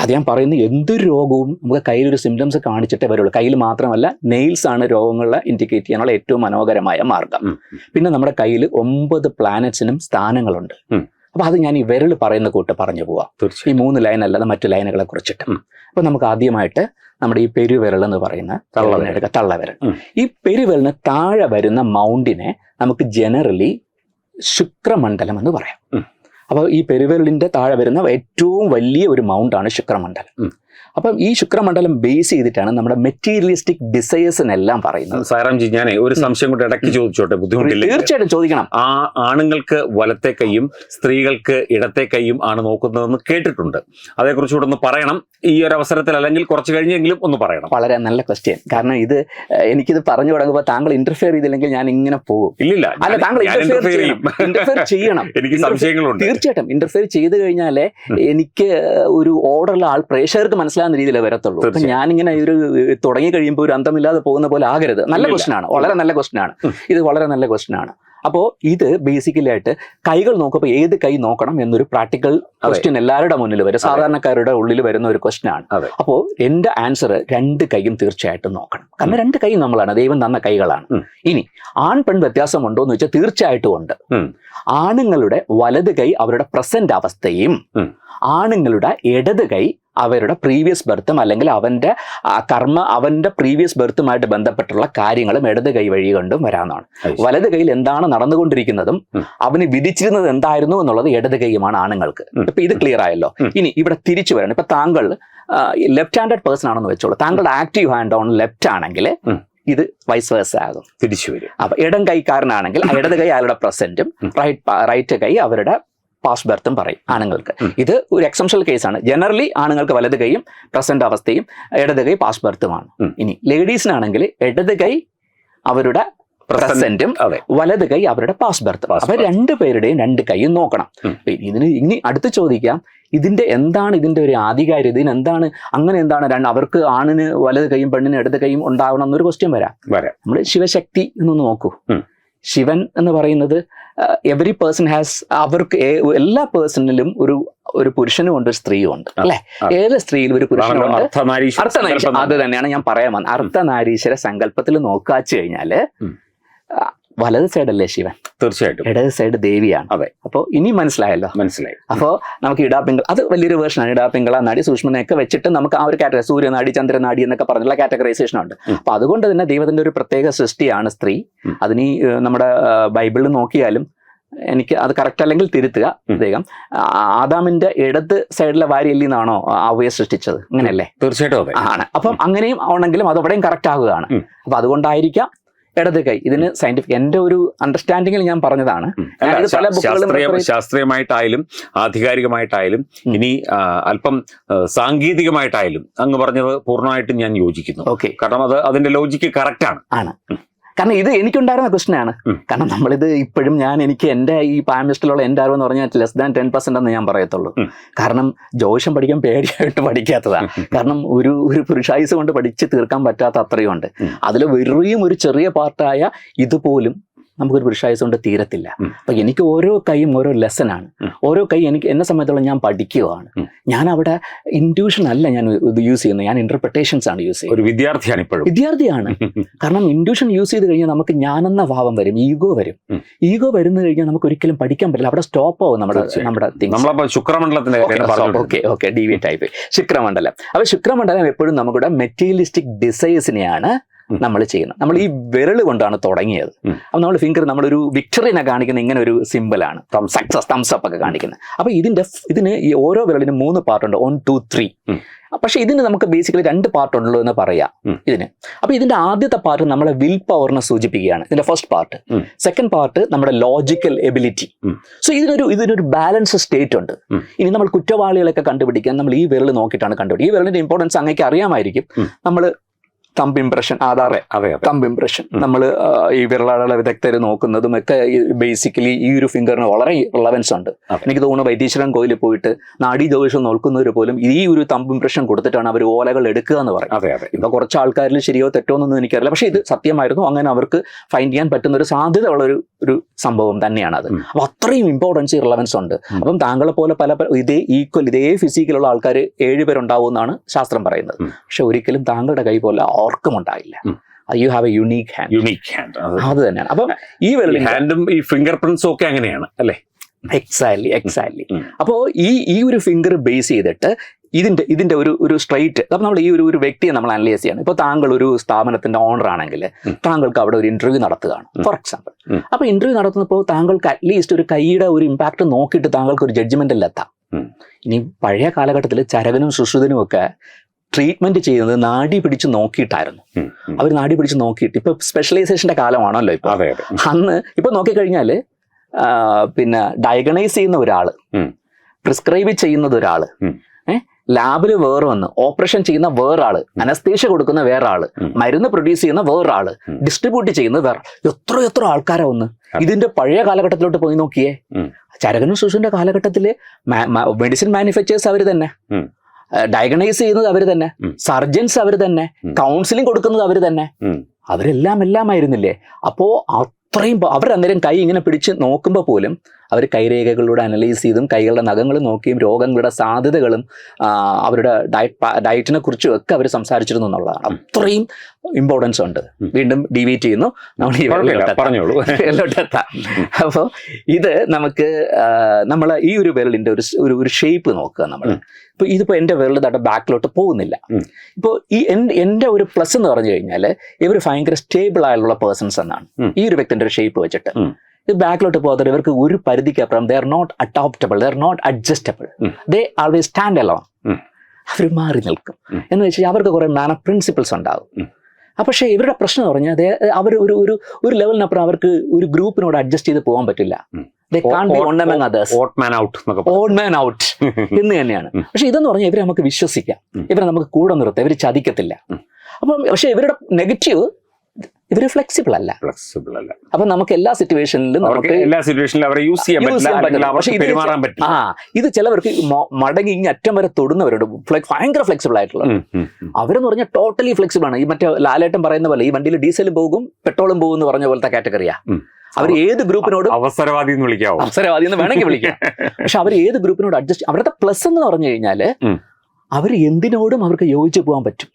അത് ഞാൻ പറയുന്ന എന്തൊരു രോഗവും നമുക്ക് കയ്യിലൊരു സിംറ്റംസ് കാണിച്ചിട്ടേ വരുള്ളൂ. കയ്യിൽ മാത്രമല്ല നെയിൽസ് ആണ് രോഗങ്ങളെ ഇൻഡിക്കേറ്റ് ചെയ്യാനുള്ള ഏറ്റവും മനോഹരമായ മാർഗം. പിന്നെ നമ്മുടെ കയ്യിൽ ഒമ്പത് പ്ലാനറ്റ്സിനും സ്ഥാനങ്ങളുണ്ട്. അപ്പൊ അത് ഞാൻ ഈ വിരൽ പറയുന്ന കൂട്ട് പറഞ്ഞു പോവാം. ഈ മൂന്ന് ലൈൻ അല്ലാതെ മറ്റു ലൈനുകളെ കുറിച്ചിട്ട്. അപ്പൊ നമുക്ക് ആദ്യമായിട്ട് നമ്മുടെ ഈ പെരുവിരൽ എന്ന് പറയുന്ന തള്ളവിരൽ. വിരലിനെ എടുക്കാം. തള്ളവിരൽ. ഈ പെരുവിരലിന് താഴെ വരുന്ന മൗണ്ടിനെ നമുക്ക് ജനറലി ശുക്രമണ്ഡലം എന്ന് പറയാം. അപ്പോൾ ഈ പെരുവിരലിന്റെ താഴെ വരുന്ന ഏറ്റവും വലിയ ഒരു മൗണ്ടാണ് ശുക്രമണ്ഡലം. അപ്പം ഈ ശുക്രമണ്ഡലം ബേസ് ചെയ്തിട്ടാണ് നമ്മുടെ മെറ്റീരിയലിസ്റ്റിക് ഡിസയേഴ്സിനെല്ലാം പറയുന്നത്. സാറാംജി ഞാനേ ഒരു സംശയം കൊണ്ട് ഇടയ്ക്ക് ചോദിച്ചോട്ടെ ബുദ്ധിമുട്ടില്ല? തീർച്ചയായിട്ടും ചോദിക്കണം. ആ ആണുങ്ങൾക്ക് വലത്തെ കൈയും സ്ത്രീകൾക്ക് ഇടത്തെ കൈയും ആണ് നോക്കുന്നതെന്ന് കേട്ടിട്ടുണ്ട്. അതേക്കുറിച്ചുകൂടെ ഒന്ന് പറയണം. ഈ ഒരു അവസരത്തിൽ അല്ലെങ്കിൽ കുറച്ച് കഴിഞ്ഞെങ്കിലും ഒന്ന് പറയണം. വളരെ നല്ല ക്വസ്റ്റ്യൻ കാരണം ഇത് എനിക്കിത് പറഞ്ഞു തുടങ്ങുമ്പോൾ താങ്കൾ ഇന്റർഫിയർ ചെയ്തില്ലെങ്കിൽ ഞാൻ ഇങ്ങനെ പോകും. ഇല്ലില്ല അല്ല താങ്കൾ. ഇന്റർഫിയർ ചെയ്യണം. [LAUGHS] എനിക്ക് സംശയങ്ങളുണ്ട്. തീർച്ചയായിട്ടും. ഇന്റർഫിയർ ചെയ്ത് കഴിഞ്ഞാലേ എനിക്ക് ഒരു ഓർഡറുള്ള ആൾ പ്രേക്ഷകർക്ക് മനസ്സിലാകുന്ന രീതിയിലേ വരത്തുള്ളൂ. അപ്പൊ. ഞാനിങ്ങനെ ഒരു തുടങ്ങി കഴിയുമ്പോൾ ഒരു അന്തമില്ലാതെ പോകുന്ന പോലെ ആകരുത്. നല്ല. ക്വസ്റ്റൻ ആണ്. വളരെ നല്ല ക്വസ്റ്റൻ ആണ്. ഇത് വളരെ നല്ല ക്വസ്റ്റൻ ആണ്. അപ്പോൾ ഇത് ബേസിക്കലി ആയിട്ട് കൈകൾ നോക്കുമ്പോൾ ഏത് കൈ നോക്കണം എന്നൊരു പ്രാക്ടിക്കൽ ക്വസ്റ്റ്യൻ എല്ലാവരുടെ മുന്നിൽ വരും. സാധാരണക്കാരുടെ ഉള്ളിൽ വരുന്ന ഒരു ക്വസ്റ്റ്യൻ ആണ്. അപ്പോൾ എന്റെ ആൻസർ രണ്ട് കൈയും തീർച്ചയായിട്ടും നോക്കണം. കാരണം രണ്ട് കൈ നമ്മളാണ്. ദൈവം തന്ന കൈകളാണ്. ഇനി ആൺ പെൺ വ്യത്യാസമുണ്ടോ എന്ന് വെച്ചാൽ തീർച്ചയായിട്ടും ഉണ്ട്. ആണുങ്ങളുടെ വലത് കൈ അവരുടെ പ്രസന്റ് അവസ്ഥയും ആണുങ്ങളുടെ ഇടത് കൈ അവരുടെ പ്രീവിയസ് ബർത്തും അല്ലെങ്കിൽ അവന്റെ കർമ്മ അവന്റെ പ്രീവിയസ് ബർത്തുമായിട്ട് ബന്ധപ്പെട്ടുള്ള കാര്യങ്ങളും ഇടത് കൈ വഴി കൊണ്ടും വരാമെന്നാണ് വലത് കൈയിൽ എന്താണ് നടന്നുകൊണ്ടിരിക്കുന്നതും. അവന് വിധിച്ചിരുന്നത് എന്തായിരുന്നു എന്നുള്ളത് ഇടത് കൈയുമാണ് ആണുങ്ങൾക്ക്. ഇപ്പം ഇത് ക്ലിയർ ആയല്ലോ. ഇനി ഇവിടെ തിരിച്ചു വരണം. ഇപ്പൊ താങ്കൾ ലെഫ്റ്റ് ഹാൻഡഡ് പേഴ്സൺ ആണെന്ന് വെച്ചോളൂ. താങ്കളുടെ ആക്റ്റീവ് ഹാൻഡ് ഓൺ ലെഫ്റ്റ് ആണെങ്കിൽ ഇത് വൈസ് വേഴ്സ ആകും. തിരിച്ചു വരും. അപ്പൊ ഇടം കൈക്കാരനാണെങ്കിൽ ഇടത് കൈ അയാളുടെ പ്രസന്റും റൈറ്റ് റൈറ്റ് കൈ അവരുടെ പാസ് ബർത്തും പറയും ആണുങ്ങൾക്ക്. ഇത് ഒരു എക്സംഷൽ കേസാണ് ജനറലി ആണുങ്ങൾക്ക് വലത് കൈയും പ്രസന്റ് അവസ്ഥയും ഇടത് കൈ പാസ് ബർത്തുമാണ്. ഇനി ലേഡീസിനാണെങ്കിൽ ഇടത് കൈ അവരുടെ പ്രസന്റും വലത് കൈ അവരുടെ പാസ് ബർത്തും അവർ അപ്പൊ രണ്ട് പേരുടെയും രണ്ട് കൈയും നോക്കണം. ഇതിന് ഇനി അടുത്ത് ചോദിക്കാം. ഇതിന്റെ എന്താണ് ഇതിന്റെ ഒരു ആധികാരി ഇതിന് എന്താണ്? അങ്ങനെ എന്താണ് രണ്ട് അവർക്ക് ആണിന് വലത് കൈയും പെണ്ണിന് ഇടത് കൈയും ഉണ്ടാവണം എന്നൊരു ക്വസ്റ്റ്യൻ വരാം. വരാം. നമ്മൾ ശിവശക്തി എന്നൊന്ന് നോക്കൂ. ശിവൻ എന്ന് പറയുന്നത് എവറി പേഴ്സൺ ഹാസ് അവർക്ക് എല്ലാ പേഴ്സണിലും ഒരു ഒരു പുരുഷനും ഉണ്ട് ഒരു സ്ത്രീയും ഉണ്ട് അല്ലെ. ഏത് സ്ത്രീയിലും ഒരു പുരുഷനും അർത്ഥനാരീശ്വര അത് തന്നെയാണ് ഞാൻ പറയാൻ വന്നത്. അർത്ഥനാരീശ്വര സങ്കല്പത്തിൽ നോക്കാച്ചു കഴിഞ്ഞാൽ ഉം. സൈഡ് വലത് സൈഡല്ലേ ശിവൻ? തീർച്ചയായിട്ടും. ഇടത് സൈഡ് ദേവിയാണ്. അതെ. അപ്പോൾ ഇനി മനസ്സിലായല്ലോ? മനസ്സിലായി. അപ്പോൾ നമുക്ക് ഇടാപ്പിങ്കൾ അത് വലിയൊരു വേർഷനാണ് ഇടാപ്പിങ്കള നാടി സൂക്ഷ്മനെയൊക്കെ വെച്ചിട്ട് നമുക്ക് ആ ഒരു കാറ്റഗറി സൂര്യനാടി ചന്ദ്രനാടി എന്നൊക്കെ പറഞ്ഞുള്ള കാറ്റഗറൈസേഷൻ ഉണ്ട്. അപ്പോൾ അപ്പൊ അതുകൊണ്ട് തന്നെ ദൈവത്തിന്റെ ഒരു പ്രത്യേക സൃഷ്ടിയാണ് സ്ത്രീ. അതിനി നമ്മുടെ ബൈബിളിൽ നോക്കിയാലും എനിക്ക് അത് കറക്റ്റ് അല്ലെങ്കിൽ തിരുത്തുക അദ്ദേഹം ആദാമിന്റെ ഇടത് സൈഡിലെ വാരിയല്ലിൽ നിന്നാണോ അവയെ സൃഷ്ടിച്ചത്? അങ്ങനെയല്ലേ തീർച്ചയായിട്ടും ആണ്. അപ്പം അങ്ങനെയും ആണെങ്കിലും അത് അവിടെയും കറക്റ്റ് ആകുകയാണ്. അപ്പൊ അതുകൊണ്ടായിരിക്കാം ഇടത് കൈ. ഇതിന് സയന്റിഫിക് എന്റെ ഒരു അണ്ടർസ്റ്റാൻഡിങ്ങിൽ ഞാൻ പറഞ്ഞതാണ്. ശാസ്ത്രീയമായിട്ടായാലും ആധികാരികമായിട്ടായാലും ഇനി അല്പം സാങ്കേതികമായിട്ടായാലും അങ്ങ് പറഞ്ഞത് പൂർണമായിട്ടും ഞാൻ യോജിക്കുന്നു. ഓക്കെ. കാരണം അത് അതിന്റെ ലോജിക്ക് കറക്റ്റ് ആണ്. ആണ്. കാരണം ഇത് എനിക്കുണ്ടായിരുന്ന ഉം. കാരണം നമ്മളിത് ഇപ്പോഴും ഞാൻ എനിക്ക് എന്റെ ഈ പാമിസ്റ്റിലുള്ള എന്റെ അറിവെന്ന് പറഞ്ഞാൽ ലെസ് ദാൻ ടെൻ പെർസെന്റ് എന്ന് ഞാൻ പറയത്തുള്ളൂ. കാരണം ജോഷം പഠിക്കാൻ പേടിയായിട്ട് പഠിക്കാത്തതാണ് കാരണം ഒരു ഒരു പുരുഷായുസ് കൊണ്ട് പഠിച്ച് തീർക്കാൻ പറ്റാത്ത അത്രയും ഉണ്ട്. അതിൽ വെറിയും ഒരു ചെറിയ പാർട്ടായ ഇതുപോലും നമുക്കൊരു പുരുഷായുസ് കൊണ്ട് തീരത്തില്ല. അപ്പൊ എനിക്ക് ഓരോ കൈയും ഓരോ ലെസൺ ആണ് ഓരോ കൈ എനിക്ക് എന്നെ സംബന്ധിച്ചോളം ഞാൻ പഠിക്കുകയാണ് ഞാൻ അവിടെ ഇൻഡ്യൂഷൻ അല്ല ഞാൻ ഇത് യൂസ് ചെയ്യുന്നത്. ഞാൻ ഇന്റർപ്രിട്ടേഷൻസ് ആണ് യൂസ് ചെയ്യുന്നത്. ഒരു വിദ്യാർത്ഥിയാണ് ഇപ്പോഴും. വിദ്യാർത്ഥിയാണ്. [LAUGHS] കാരണം ഇൻഡ്യൂഷൻ യൂസ് ചെയ്ത് കഴിഞ്ഞാൽ നമുക്ക് ഞാനെന്ന ഭാവം വരും ഈഗോ വരും. ഈഗോ വരുന്നു കഴിഞ്ഞാൽ നമുക്ക് ഒരിക്കലും പഠിക്കാൻ പറ്റില്ല. അവിടെ സ്റ്റോപ്പ് ആവും നമ്മുടെ. നമ്മുടെ ശുക്രമണ്ഡലത്തിന്റെ. Okay okay D V type ശുക്രമണ്ഡലം. അപ്പൊ ശുക്രമണ്ഡലം എപ്പോഴും നമ്മുടെ മെറ്റീരിയലിസ്റ്റിക് ഡിസൈസിനെയാണ്. നമ്മൾ ചെയ്യുന്നത്. നമ്മൾ ഈ വിരൽ കൊണ്ടാണ് തുടങ്ങിയത്. അപ്പൊ നമ്മൾ ഫിംഗർ നമ്മളൊരു വിക്ടറിനെ കാണിക്കുന്ന ഇങ്ങനെ ഒരു സിമ്പിളാണ് സക്സസ് തംസ് അപ്പ് ഒക്കെ കാണിക്കുന്നത്. അപ്പൊ ഇതിന്റെ ഇതിന് ഈ ഓരോ വിരലിനും മൂന്ന് പാർട്ടുണ്ട്. One two three. പക്ഷെ ഇതിന് നമുക്ക് ബേസിക്കലി രണ്ട് പാർട്ട് ഉണ്ടല്ലോ എന്ന് പറയാം. ഇതിന്. അപ്പൊ ഇതിന്റെ ആദ്യത്തെ പാർട്ട് നമ്മളെ വിൽ പവറിനെ സൂചിപ്പിക്കുകയാണ്. ഇതിന്റെ ഫസ്റ്റ് പാർട്ട് സെക്കൻഡ് പാർട്ട് നമ്മുടെ ലോജിക്കൽ എബിലിറ്റി സോ ഇതിനൊരു ഇതിനൊരു ബാലൻസ് സ്റ്റേറ്റ് ഉണ്ട്. ഇനി നമ്മൾ കുറ്റവാളികളൊക്കെ കണ്ടുപിടിക്കാൻ നമ്മൾ ഈ വിരൽ നോക്കിയിട്ടാണ് കണ്ടുപിടിക്കുക. ഈ വിരലിന്റെ ഇമ്പോർട്ടൻസ് അങ്ങേക്ക് അറിയാമായിരിക്കും. നമ്മൾ തമ്പ് ഇംപ്രഷൻ ആധാറെ തമ്പ് ഇംപ്രഷൻ നമ്മൾ ഈ വിരലാള വിദഗ്ധർ നോക്കുന്നതും ഒക്കെ ബേസിക്കലി ഈ ഒരു ഫിംഗറിന് വളരെ റിലവൻസ് ഉണ്ട്. എനിക്ക് തോന്നുന്നു വൈദ്യശ്വരൻ കോയിലിൽ പോയിട്ട് നാഡി ദോഷം നോക്കുന്നവർ പോലും ഈ ഒരു തമ്പ് ഇംപ്രഷൻ കൊടുത്തിട്ടാണ് അവർ ഓലകൾ എടുക്കുക എന്ന് പറയുന്നത്. അതെ അതെ. ഇപ്പൊ കുറച്ച് ആൾക്കാരിൽ ശരിയോ തെറ്റോ എന്നൊന്നും എനിക്കറിയില്ല. പക്ഷെ ഇത് സത്യമായിരുന്നു. അങ്ങനെ അവർക്ക് ഫൈൻഡ് ചെയ്യാൻ പറ്റുന്ന ഒരു സാധ്യത ഉള്ള ഒരു ഒരു സംഭവം തന്നെയാണ് അത് അപ്പോൾ അപ്പൊ അത്രയും ഇമ്പോർട്ടൻസ് റിലവൻസ് ഉണ്ട്. അപ്പം താങ്കളെ പോലെ പല പല ഇതേ ഈക്വൽ ഇതേ ഫിസിക്കലുള്ള ആൾക്കാർ ഏഴുപേരുണ്ടാവും എന്നാണ് ശാസ്ത്രം പറയുന്നത്. പക്ഷെ ഒരിക്കലും താങ്കളുടെ കൈ പോലെ ആർക്കും ഉണ്ടാകില്ല you have a unique hand unique hand അത് തന്നെയാണ്. അപ്പം ഈ വെൽഡിംഗ് ഹാൻഡും ഈ ഫിംഗർ പ്രിന്റ്സും ഒക്കെ അങ്ങനെയാണ് അല്ലേ? Exactly exactly. അപ്പോൾ ഈ ഈ ഒരു ഫിംഗർ ബേസ് ചെയ്തിട്ട് ഇതിന്റെ ഇതിന്റെ ഒരു ഒരു സ്ട്രൈറ്റ് അപ്പൊ നമ്മൾ ഈ ഒരു ഒരു വ്യക്തിയെ നമ്മൾ അനലൈസ് ചെയ്യണം. ഇപ്പോൾ താങ്കൾ ഒരു സ്ഥാപനത്തിന്റെ ഓണർ ആണെങ്കിൽ താങ്കൾക്ക് അവിടെ ഒരു ഇന്റർവ്യൂ നടത്തുകയാണ്. ഫോർ എക്സാമ്പിൾ അപ്പോൾ അപ്പൊ ഇന്റർവ്യൂ നടത്തുന്നപ്പോൾ താങ്കൾക്ക് അറ്റ്ലീസ്റ്റ് ഒരു കൈയുടെ ഒരു ഇമ്പാക്ട് നോക്കിയിട്ട് താങ്കൾക്ക് ഒരു ജഡ്ജ്മെന്റിൽ എത്താം. ഇനി പഴയ കാലഘട്ടത്തിൽ ചരകനും സുശ്രുതനും ഒക്കെ ട്രീറ്റ്മെന്റ് ചെയ്യുന്നത് നാടി പിടിച്ച് നോക്കിയിട്ടായിരുന്നു. അവർ നാടി പിടിച്ച് നോക്കിയിട്ട്. ഇപ്പൊ സ്പെഷ്യലൈസേഷന്റെ കാലമാണല്ലോ ഇപ്പൊ. അന്ന് ഇപ്പൊ നോക്കിക്കഴിഞ്ഞാൽ പിന്നെ ഡയഗണൈസ് ചെയ്യുന്ന ഒരാൾ ഉം. പ്രിസ്ക്രൈബ് ചെയ്യുന്നത് ഒരാൾ ലാബിൽ ലാബിൽ വേറെ വന്ന് ഓപ്പറേഷൻ ചെയ്യുന്ന വേറൊരാൾ അനസ്തേഷ്യ കൊടുക്കുന്ന വേറെ ആൾ മരുന്ന് പ്രൊഡ്യൂസ് ചെയ്യുന്ന വേറൊരാൾ ഡിസ്ട്രിബ്യൂട്ട് ചെയ്യുന്ന വേറെ എത്ര എത്ര ആൾക്കാരാ ഒന്ന് ഇതിന്റെ പഴയ കാലഘട്ടത്തിലോട്ട് പോയി നോക്കിയേ. ചരകനും സുഷുവിന്റെ കാലഘട്ടത്തിൽ മെഡിസിൻ മാനുഫാക്ചേഴ്സ് അവർ തന്നെ. ഉം. ഡയഗണൈസ് ചെയ്യുന്നത് അവർ തന്നെ. സർജൻസ് അവർ തന്നെ. കൗൺസിലിംഗ് കൊടുക്കുന്നത് അവർ തന്നെ. അവരെല്ലാം എല്ലാം ആയിരുന്നില്ലേ അപ്പോ അത്രയും അവർ അന്നേരം കൈ ഇങ്ങനെ പിടിച്ച് നോക്കുമ്പോൾ പോലും അവർ കൈരേഖകളിലൂടെ അനലൈസ് ചെയ്തും കൈകളുടെ നഖങ്ങൾ നോക്കിയും രോഗങ്ങളുടെ സാധ്യതകളും അവരുടെ ഡയറ്റ് ഡയറ്റിനെ കുറിച്ചും ഒക്കെ അവർ സംസാരിച്ചിരുന്നു എന്നുള്ളതാണ്. അത്രയും ഇമ്പോർട്ടൻസ് ഉണ്ട്. വീണ്ടും ഡിവീറ്റ് ചെയ്യുന്നു. നമ്മൾ പറഞ്ഞോളൂ. അപ്പോൾ ഇത് നമുക്ക് നമ്മൾ ഈ ഒരു വിരലിന്റെ ഒരു ഒരു ഷേപ്പ് നോക്കുക നമ്മൾ ഇപ്പോൾ ഇപ്പൊ ഇതിപ്പോ എന്റെ വിരൽ തട്ട ബാക്കിലോട്ട് പോകുന്നില്ല. ഇപ്പോൾ ഈ എന്റെ എന്റെ ഒരു പ്ലസ് എന്ന് പറഞ്ഞു കഴിഞ്ഞാൽ ഇവർ ഭയങ്കര സ്റ്റേബിൾ ആയുള്ള പേഴ്സൺസ് എന്നാണ്. ഈ ഒരു വ്യക്തിന്റെ ഒരു ഷേപ്പ് വെച്ചിട്ട്. ഇത് ബാക്കിലോട്ട് പോകാതെ ഇവർക്ക് ഒരു പരിധിക്കപ്പുറം they are not adoptable they are not adjustable they always stand alone. അവർ മാറി നിൽക്കും. എന്ന് വെച്ചാൽ അവർക്ക് കുറെ മാന പ്രിൻസിപ്പിൾസ് ഉണ്ടാവും. ഉം. ആ പക്ഷേ ഇവരുടെ പ്രശ്നം എന്ന് പറഞ്ഞാൽ അവർ ഒരു ഒരു ഒരു ലെവലിനപ്പുറം അവർക്ക് ഒരു ഗ്രൂപ്പിനോട് അഡ്ജസ്റ്റ് ചെയ്ത് പോകാൻ പറ്റില്ല. ഔട്ട് [LAUGHS] എന്ന് തന്നെയാണ്. പക്ഷെ ഇതെന്ന് പറഞ്ഞാൽ ഇവരെ നമുക്ക് വിശ്വസിക്കാം. ഇവരെ നമുക്ക് കൂടെ നിർത്താം. ഇവർ ചതിക്കത്തില്ല. അപ്പം പക്ഷെ ഇവരുടെ നെഗറ്റീവ് ഇവർ ഫ്ലെക്സിബിൾ അല്ല. ഫ്ലെക്സിബിൾ അല്ല. അപ്പൊ നമുക്ക് എല്ലാ സിറ്റുവേഷനിലും നമുക്ക് എല്ലാ സിറ്റുവേഷനിലും അവരെ യൂസ് ചെയ്യാൻ പറ്റില്ല പെരുമാറാൻ പറ്റില്ല. ആ ഇത് ചിലവർക്ക് മടങ്ങി ഇങ്ങനെ അറ്റം വരെ തൊടുന്നവരുണ്ട് ഫ്ലെ- ഭയങ്കര ഫ്ലെക്സിബിൾ ആയിട്ടുള്ള. അവരെന്ന് പറഞ്ഞാൽ ടോട്ടലി ഫ്ലെക്സിബിൾ ആണ്. ഈ മറ്റേ ലാലേട്ടൻ പറയുന്ന പോലെ ഈ വണ്ടിയിൽ ഡീസലും പോകും പെട്രോളും പോകും എന്ന് പറഞ്ഞ പോലത്തെ കാറ്റഗറിയാ അവർ ഏത് ഗ്രൂപ്പിനോട് അവസരവാദി എന്ന് വിളിക്കാം അവസരവാദി എന്ന് വേണമെങ്കിൽ വിളിക്കാം. [LAUGHS] പക്ഷെ അവർ ഏത് ഗ്രൂപ്പിനോട് അഡ്ജസ്റ്റ് അവരുടെ പ്ലസ് എന്ന് പറഞ്ഞു കഴിഞ്ഞാൽ അവർ എന്തിനോടും അവർക്ക് യോജിച്ചു പോകാൻ പറ്റും.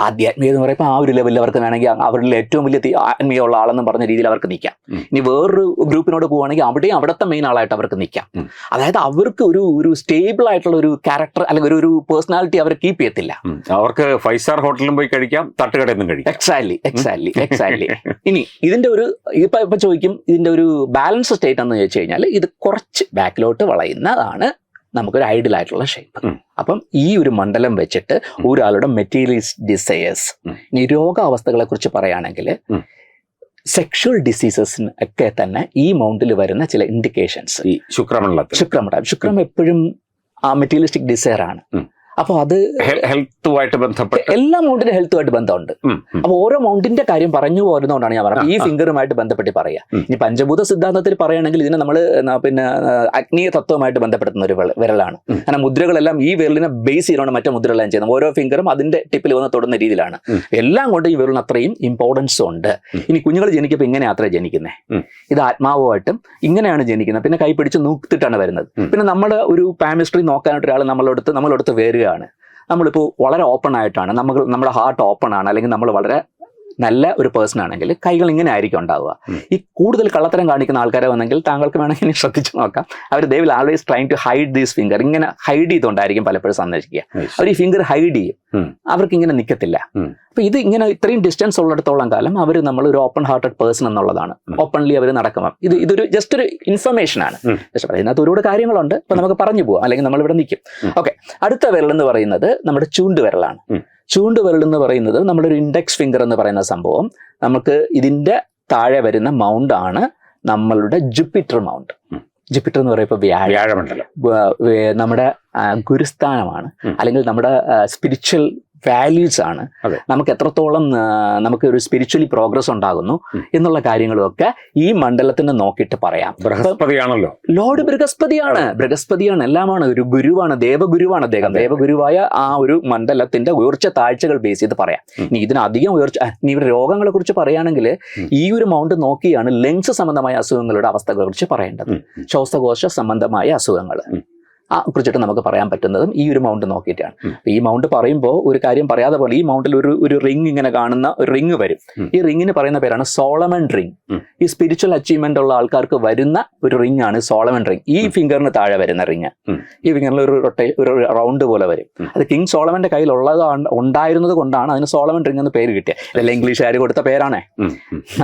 ഉം. ആധ്യാത്മിക എന്ന് പറയുമ്പോൾ ആ ഒരു ലെവലിൽ അവർക്ക് വേണമെങ്കിൽ അവരിൽ ഏറ്റവും വലിയ ആത്മീയമുള്ള ആളെന്ന് പറഞ്ഞ രീതിയിൽ അവർക്ക് നിൽക്കാം. ഇനി വേറൊരു ഗ്രൂപ്പിനോട് പോവുകയാണെങ്കിൽ അവിടെയും അവിടുത്തെ മെയിൻ ആളായിട്ട് അവർക്ക് നിൽക്കാം. അതായത് അവർക്ക് ഒരു ഒരു സ്റ്റേബിൾ ആയിട്ടുള്ള ഒരു ക്യാരക്ടർ അല്ലെങ്കിൽ ഒരു ഒരു പേഴ്സണാലിറ്റി അവർ കീപ്പ് ചെയ്യത്തില്ല. അവർക്ക് ഫൈവ് സ്റ്റാർ ഹോട്ടലിലും പോയി കഴിക്കാം തട്ടുകടയിൽ നിന്നും കഴിക്കാം. എക്സാക്ട്ലി എക്സാക്ട്ലി എക്സാക്ട്ലി ഇനി ഇതിന്റെ ഒരു ഇപ്പൊ ഇപ്പൊ ചോദിക്കും ഇതിന്റെ ഒരു ബാലൻസ് സ്റ്റേറ്റ് എന്ന് ചോദിച്ചു കഴിഞ്ഞാൽ ഇത് കുറച്ച് ബാക്കിലോട്ട് വളയുന്നതാണ് നമുക്കൊരു ഐഡിയൽ ആയിട്ടുള്ള ഷേപ്പ് അപ്പം ഈ ഒരു മണ്ഡലം വെച്ചിട്ട് ഒരാളുടെ മെറ്റീരിയലിസ്റ്റ് ഡിസയേഴ്സ്. ഇനി രോഗാവസ്ഥകളെ കുറിച്ച് പറയുകയാണെങ്കിൽ സെക്ഷൽ ഡിസീസസിന് ഒക്കെ തന്നെ ഈ മൗണ്ടിൽ വരുന്ന ചില ഇൻഡിക്കേഷൻസ് ഈ ശുക്രമണ്ഡലം. ശുക്രമുണ്ടാകും ശുക്രം എപ്പോഴും ആ മെറ്റീരിയലിസ്റ്റിക് ഡിസയർ ആണ്. അപ്പോൾ അത് ഹെൽത്തുമായിട്ട് ബന്ധപ്പെട്ട് എല്ലാ മൗണ്ടിനും ഹെൽത്തുമായിട്ട് ബന്ധമുണ്ട്. ഉം, ഉം. അപ്പൊ ഓരോ മൗണ്ടിന്റെ കാര്യം പറഞ്ഞു പോരുന്നതുകൊണ്ടാണ് ഞാൻ പറഞ്ഞത്. ഈ. ഫിംഗറുമായിട്ട് ബന്ധപ്പെട്ട് പറയാ. ഇനി പഞ്ചഭൂത സിദ്ധാന്തത്തിൽ പറയുകയാണെങ്കിൽ ഇതിനെ നമ്മൾ പിന്നെ അഗ്നീയ തത്വമായിട്ട് ബന്ധപ്പെടുത്തുന്ന ഒരു വിരലാണ്. കാരണം മുദ്രകളെല്ലാം ഈ വിരലിനെ ബേസ് ചെയ്തുകൊണ്ട് മറ്റേ മുദ്രകളെല്ലാം ചെയ്യുന്നത്. ഓരോ ഫിംഗറും അതിന്റെ ടിപ്പിൽ വന്ന് തൊടുന്ന രീതിയിലാണ്. എല്ലാം കൊണ്ടും ഈ വിരലിന് അത്രയും ഇമ്പോർട്ടൻസ് ഉണ്ട്. ഇനി കുഞ്ഞുങ്ങൾ ജനിക്കുമ്പോൾ ഇങ്ങനെ യാത്ര ജനിക്കുന്നത്. ഇത് ആത്മാവുമായിട്ടും ഇങ്ങനെയാണ് ജനിക്കുന്നത്. പിന്നെ കൈ പിടിച്ച് നൂത്തിട്ടാണ് വരുന്നത്. പിന്നെ നമ്മൾ ഒരു പാമിസ്ട്രി നോക്കാനായിട്ട് ഒരാൾ നമ്മളെടുത്ത് നമ്മളെടുത്ത് വരികയാണ് നമ്മളിപ്പോൾ വളരെ ഓപ്പൺ ആയിട്ടാണ്. നമ്മൾ നമ്മുടെ ഹാർട്ട് ഓപ്പൺ ആണ്. അല്ലെങ്കിൽ നമ്മൾ വളരെ നല്ല ഒരു പേഴ്സൺ ആണെങ്കിൽ കൈകൾ ഇങ്ങനെ ആയിരിക്കും ഉണ്ടാവുക. ഈ കൂടുതൽ കള്ളത്തരം കാണിക്കുന്ന ആൾക്കാരെ വന്നെങ്കിൽ താങ്കൾക്ക് വേണമെങ്കിൽ ഇനി ശ്രദ്ധിച്ചു നോക്കാം. അവർ they will always try to hide these finger ഇങ്ങനെ ഹൈഡ് ചെയ്തുകൊണ്ടായിരിക്കും പലപ്പോഴും സന്ദർശിക്കുക. അവർ ഈ ഫിംഗർ ഹൈഡ് ചെയ്യും. അവർക്ക് ഇങ്ങനെ നിൽക്കത്തില്ല. അപ്പൊ ഇത് ഇങ്ങനെ ഇത്രയും ഡിസ്റ്റൻസ് ഉള്ളിടത്തോളം കാലം അവർ നമ്മൾ ഒരു ഓപ്പൺ ഹാർട്ടഡ് പേഴ്സൺ എന്നുള്ളതാണ് ഓപ്പൺലി അവർ നടക്കുമ്പോൾ ഇത് ഇതൊരു ജസ്റ്റ് ഒരു ഇൻഫർമേഷൻ ആണ്. ഉം. അതിനകത്ത് ഇതിനകത്ത് ഒരുപാട് കാര്യങ്ങളുണ്ട്. അപ്പൊ നമുക്ക് പറഞ്ഞു പോവാം. അല്ലെങ്കിൽ നമ്മൾ ഇവിടെ നിൽക്കും. ഓക്കെ അടുത്ത വിരൽ എന്ന് പറയുന്നത് നമ്മുടെ ചൂണ്ട് വിരലാണ് ഉം. ചൂണ്ട് വിരൽ എന്ന് പറയുന്നത് നമ്മുടെ ഒരു ഇൻഡെക്സ് ഫിംഗർ എന്ന് പറയുന്ന സംഭവം. നമുക്ക് ഇതിന്റെ താഴെ വരുന്ന മൗണ്ട് ആണ് നമ്മളുടെ ജുപ്പിറ്റർ മൗണ്ട്. ജുപ്പിറ്റർ എന്ന് പറയുമ്പോൾ വ്യാഴം. വ്യാഴമണ്ഡലം. നമ്മുടെ ഗുരുസ്ഥാനമാണ്. അല്ലെങ്കിൽ നമ്മുടെ സ്പിരിച്വൽ വാല്യൂസ് ആണ്. നമുക്ക് എത്രത്തോളം നമുക്ക് ഒരു സ്പിരിച്വലി പ്രോഗ്രസ് ഉണ്ടാകുന്നു എന്നുള്ള കാര്യങ്ങളൊക്കെ ഈ മണ്ഡലത്തിന് നോക്കിയിട്ട് പറയാം. ബൃഹസ്പതിയാണല്ലോ. ലോർഡ് ബൃഹസ്പതിയാണ്. ബൃഹസ്പതിയാണ്. എല്ലാമാണ്. ഒരു ഗുരുവാണ് ദേവഗുരുവാണ് അദ്ദേഹം. ദേവഗുരുവായ ആ ഒരു മണ്ഡലത്തിന്റെ ഉയർച്ച താഴ്ചകൾ ബേസ് ചെയ്ത് പറയാം. ഇനി ഇതിനധികം ഉയർച്ച ഇനി ഇവിടെ രോഗങ്ങളെ കുറിച്ച് പറയുകയാണെങ്കിൽ ഈ ഒരു മൗണ്ട് നോക്കിയാണ് ലങ്സ് സംബന്ധമായ അസുഖങ്ങളുടെ അവസ്ഥകളെ കുറിച്ച് പറയേണ്ടത്. ശ്വാസകോശ സംബന്ധമായ അസുഖങ്ങൾ. ആ കുറിച്ചിട്ട് നമുക്ക് പറയാൻ പറ്റുന്നതും ഈ ഒരു മൗണ്ട് നോക്കിയിട്ടാണ്. ഈ മൗണ്ട് പറയുമ്പോൾ ഒരു കാര്യം പറയാതെ പോലെ ഈ മൗണ്ടിൽ ഒരു ഒരു റിങ് ഇങ്ങനെ കാണുന്ന ഒരു റിങ് വരും. ഈ റിങ്ങിന് പറയുന്ന പേരാണ് സോളമൻ റിങ് ഈ സ്പിരിച്വൽ അച്ചീവ്മെന്റ് ഉള്ള ആൾക്കാർക്ക് വരുന്ന ഒരു റിങ് ആണ് സോളമൻ റിങ് ഈ ഫിംഗറിന് താഴെ വരുന്ന റിങ് ഈ ഫിംഗറിൽ ഒരു റൊട്ടേ ഒരു റൗണ്ട് പോലെ വരും. അത് കിങ് സോളമന്റെ കയ്യിൽ ഉള്ളതാണ് ഉണ്ടായിരുന്നത് കൊണ്ടാണ് അതിന് സോളമൻ റിങ് എന്ന് പേര് കിട്ടിയത്. ഇതെല്ലാം ഇംഗ്ലീഷുകാർ കൊടുത്ത പേരാണേ.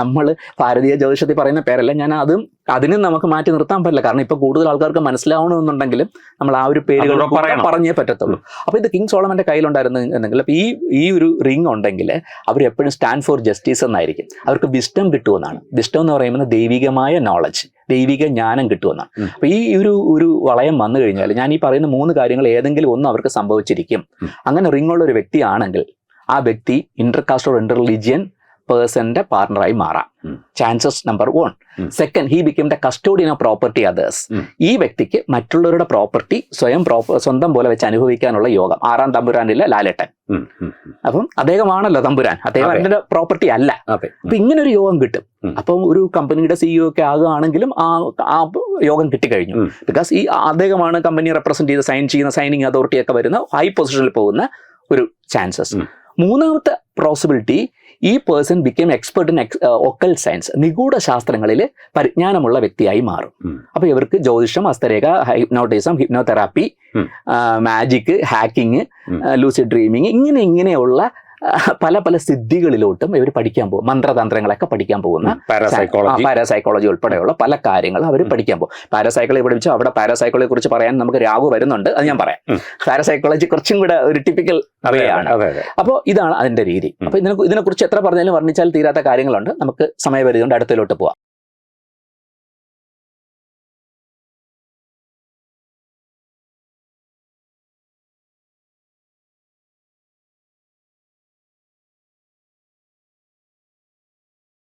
നമ്മൾ ഭാരതീയ ജ്യോതിഷത്തിൽ പറയുന്ന പേരല്ല. ഞാൻ അതും അതിന് നമുക്ക് മാറ്റി നിർത്താൻ പറ്റില്ല. കാരണം ഇപ്പൊ കൂടുതൽ ആൾക്കാർക്ക് മനസ്സിലാവണമെന്നുണ്ടെങ്കിലും നമ്മൾ ആ ഒരു പേരുകൾ. പറഞ്ഞേ പറ്റത്തുള്ളൂ. അപ്പൊ ഇത് കിങ് സോളമന്റെ കയ്യിലുണ്ടായിരുന്നു എന്നെങ്കിൽ അപ്പൊ ഈ ഈ ഒരു റിങ് ഉണ്ടെങ്കിൽ അവർ എപ്പോഴും സ്റ്റാൻഡ് ഫോർ ജസ്റ്റിസ് എന്നായിരിക്കും. അവർക്ക് വിസ്റ്റം കിട്ടുമെന്നാണ്. വിസ്റ്റം എന്ന് പറയുമ്പോൾ ദൈവികമായ നോളജ് ദൈവിക ജ്ഞാനം കിട്ടുമെന്നാണ്. അപ്പോൾ അപ്പൊ ഈ ഒരു ഒരു വളയം വന്നു കഴിഞ്ഞാൽ ഞാൻ ഈ പറയുന്ന മൂന്ന് കാര്യങ്ങൾ ഏതെങ്കിലും ഒന്നും അവർക്ക് സംഭവിച്ചിരിക്കും. അങ്ങനെ റിങ്ങുള്ള ഒരു വ്യക്തിയാണെങ്കിൽ ആ വ്യക്തി ഇന്റർകാസ്റ്റ് ഓർ ഇന്റർ റിലിജിയൻ പേഴ്സന്റെ പാർട്ണറായി മാറാം. Chances number one second he become the custodian of property others ഈ വ്യക്തിക്ക് മറ്റുള്ളവരുടെ പ്രോപ്പർട്ടി സ്വയം സ്വന്തം പോലെ വെച്ച് അനുഭവിക്കാനുള്ള യോഗം. ആറാം തമ്പുരാനില്ല ലാലേട്ടൻ. അപ്പം അദ്ദേഹമാണല്ലോ തമ്പുരാൻ. അദ്ദേഹം അതെ. അതിന്റെ പ്രോപ്പർട്ടി അല്ല. അപ്പൊ ഇങ്ങനെ ഒരു യോഗം കിട്ടും. അപ്പം ഒരു കമ്പനിയുടെ സിഇഒ ഒക്കെ ആകുകയാണെങ്കിലും ആ ആ യോഗം കിട്ടിക്കഴിഞ്ഞു. ബിക്കോസ് ഈ അദ്ദേഹമാണ് കമ്പനി റെപ്രസെന്റ് ചെയ്ത് സൈൻ ചെയ്യുന്ന സൈനിങ് അതോറിറ്റി ഒക്കെ വരുന്ന ഹൈ പൊസിഷനിൽ പോകുന്ന ഒരു ചാൻസസ്. മൂന്നാമത്തെ പോസിബിലിറ്റി ഈ person become expert in ex occult science നിഗൂഢ ശാസ്ത്രങ്ങളിൽ പരിജ്ഞാനമുള്ള വ്യക്തിയായി മാറും അപ്പോൾ അപ്പൊ ഇവർക്ക് ജ്യോതിഷം ഹസ്തരേഖ hypnotism hypnotherapy. Magic hacking. Lucid dreaming ഇങ്ങനെ ഇങ്ങനെയുള്ള [LAUGHS] പല പല സിദ്ധികളിലോട്ടും ഇവർ പഠിക്കാൻ പോകും. മന്ത്രതന്ത്രങ്ങളൊക്കെ പഠിക്കാൻ പോകുന്ന പാരാസൈക്കോളജി പാരാസൈക്കോളജി ഉൾപ്പെടെയുള്ള പല കാര്യങ്ങളും അവർ. പഠിക്കാൻ പോകും. പാരാസൈക്കോളജി പഠിച്ചു അവിടെ പാരാസൈക്കോളജിയെ കുറിച്ച് പറയാൻ നമുക്ക് രാഹു വരുന്നുണ്ട് അത് ഞാൻ പറയാം. പാരാസൈക്കോളജി കുറച്ചും കൂടെ ഒരു ടിപ്പിക്കൽ അറിയാണ് ആണ്. അപ്പോൾ ഇതാണ് അതിന്റെ രീതി. അപ്പോൾ അപ്പൊ ഇതിനെ ഇതിനെക്കുറിച്ച് എത്ര പറഞ്ഞാലും വർണിച്ചാൽ തീരാത്ത കാര്യങ്ങളുണ്ട്. നമുക്ക് സമയപരിധി കൊണ്ട് അടുത്തതിലോട്ട് പോവാം.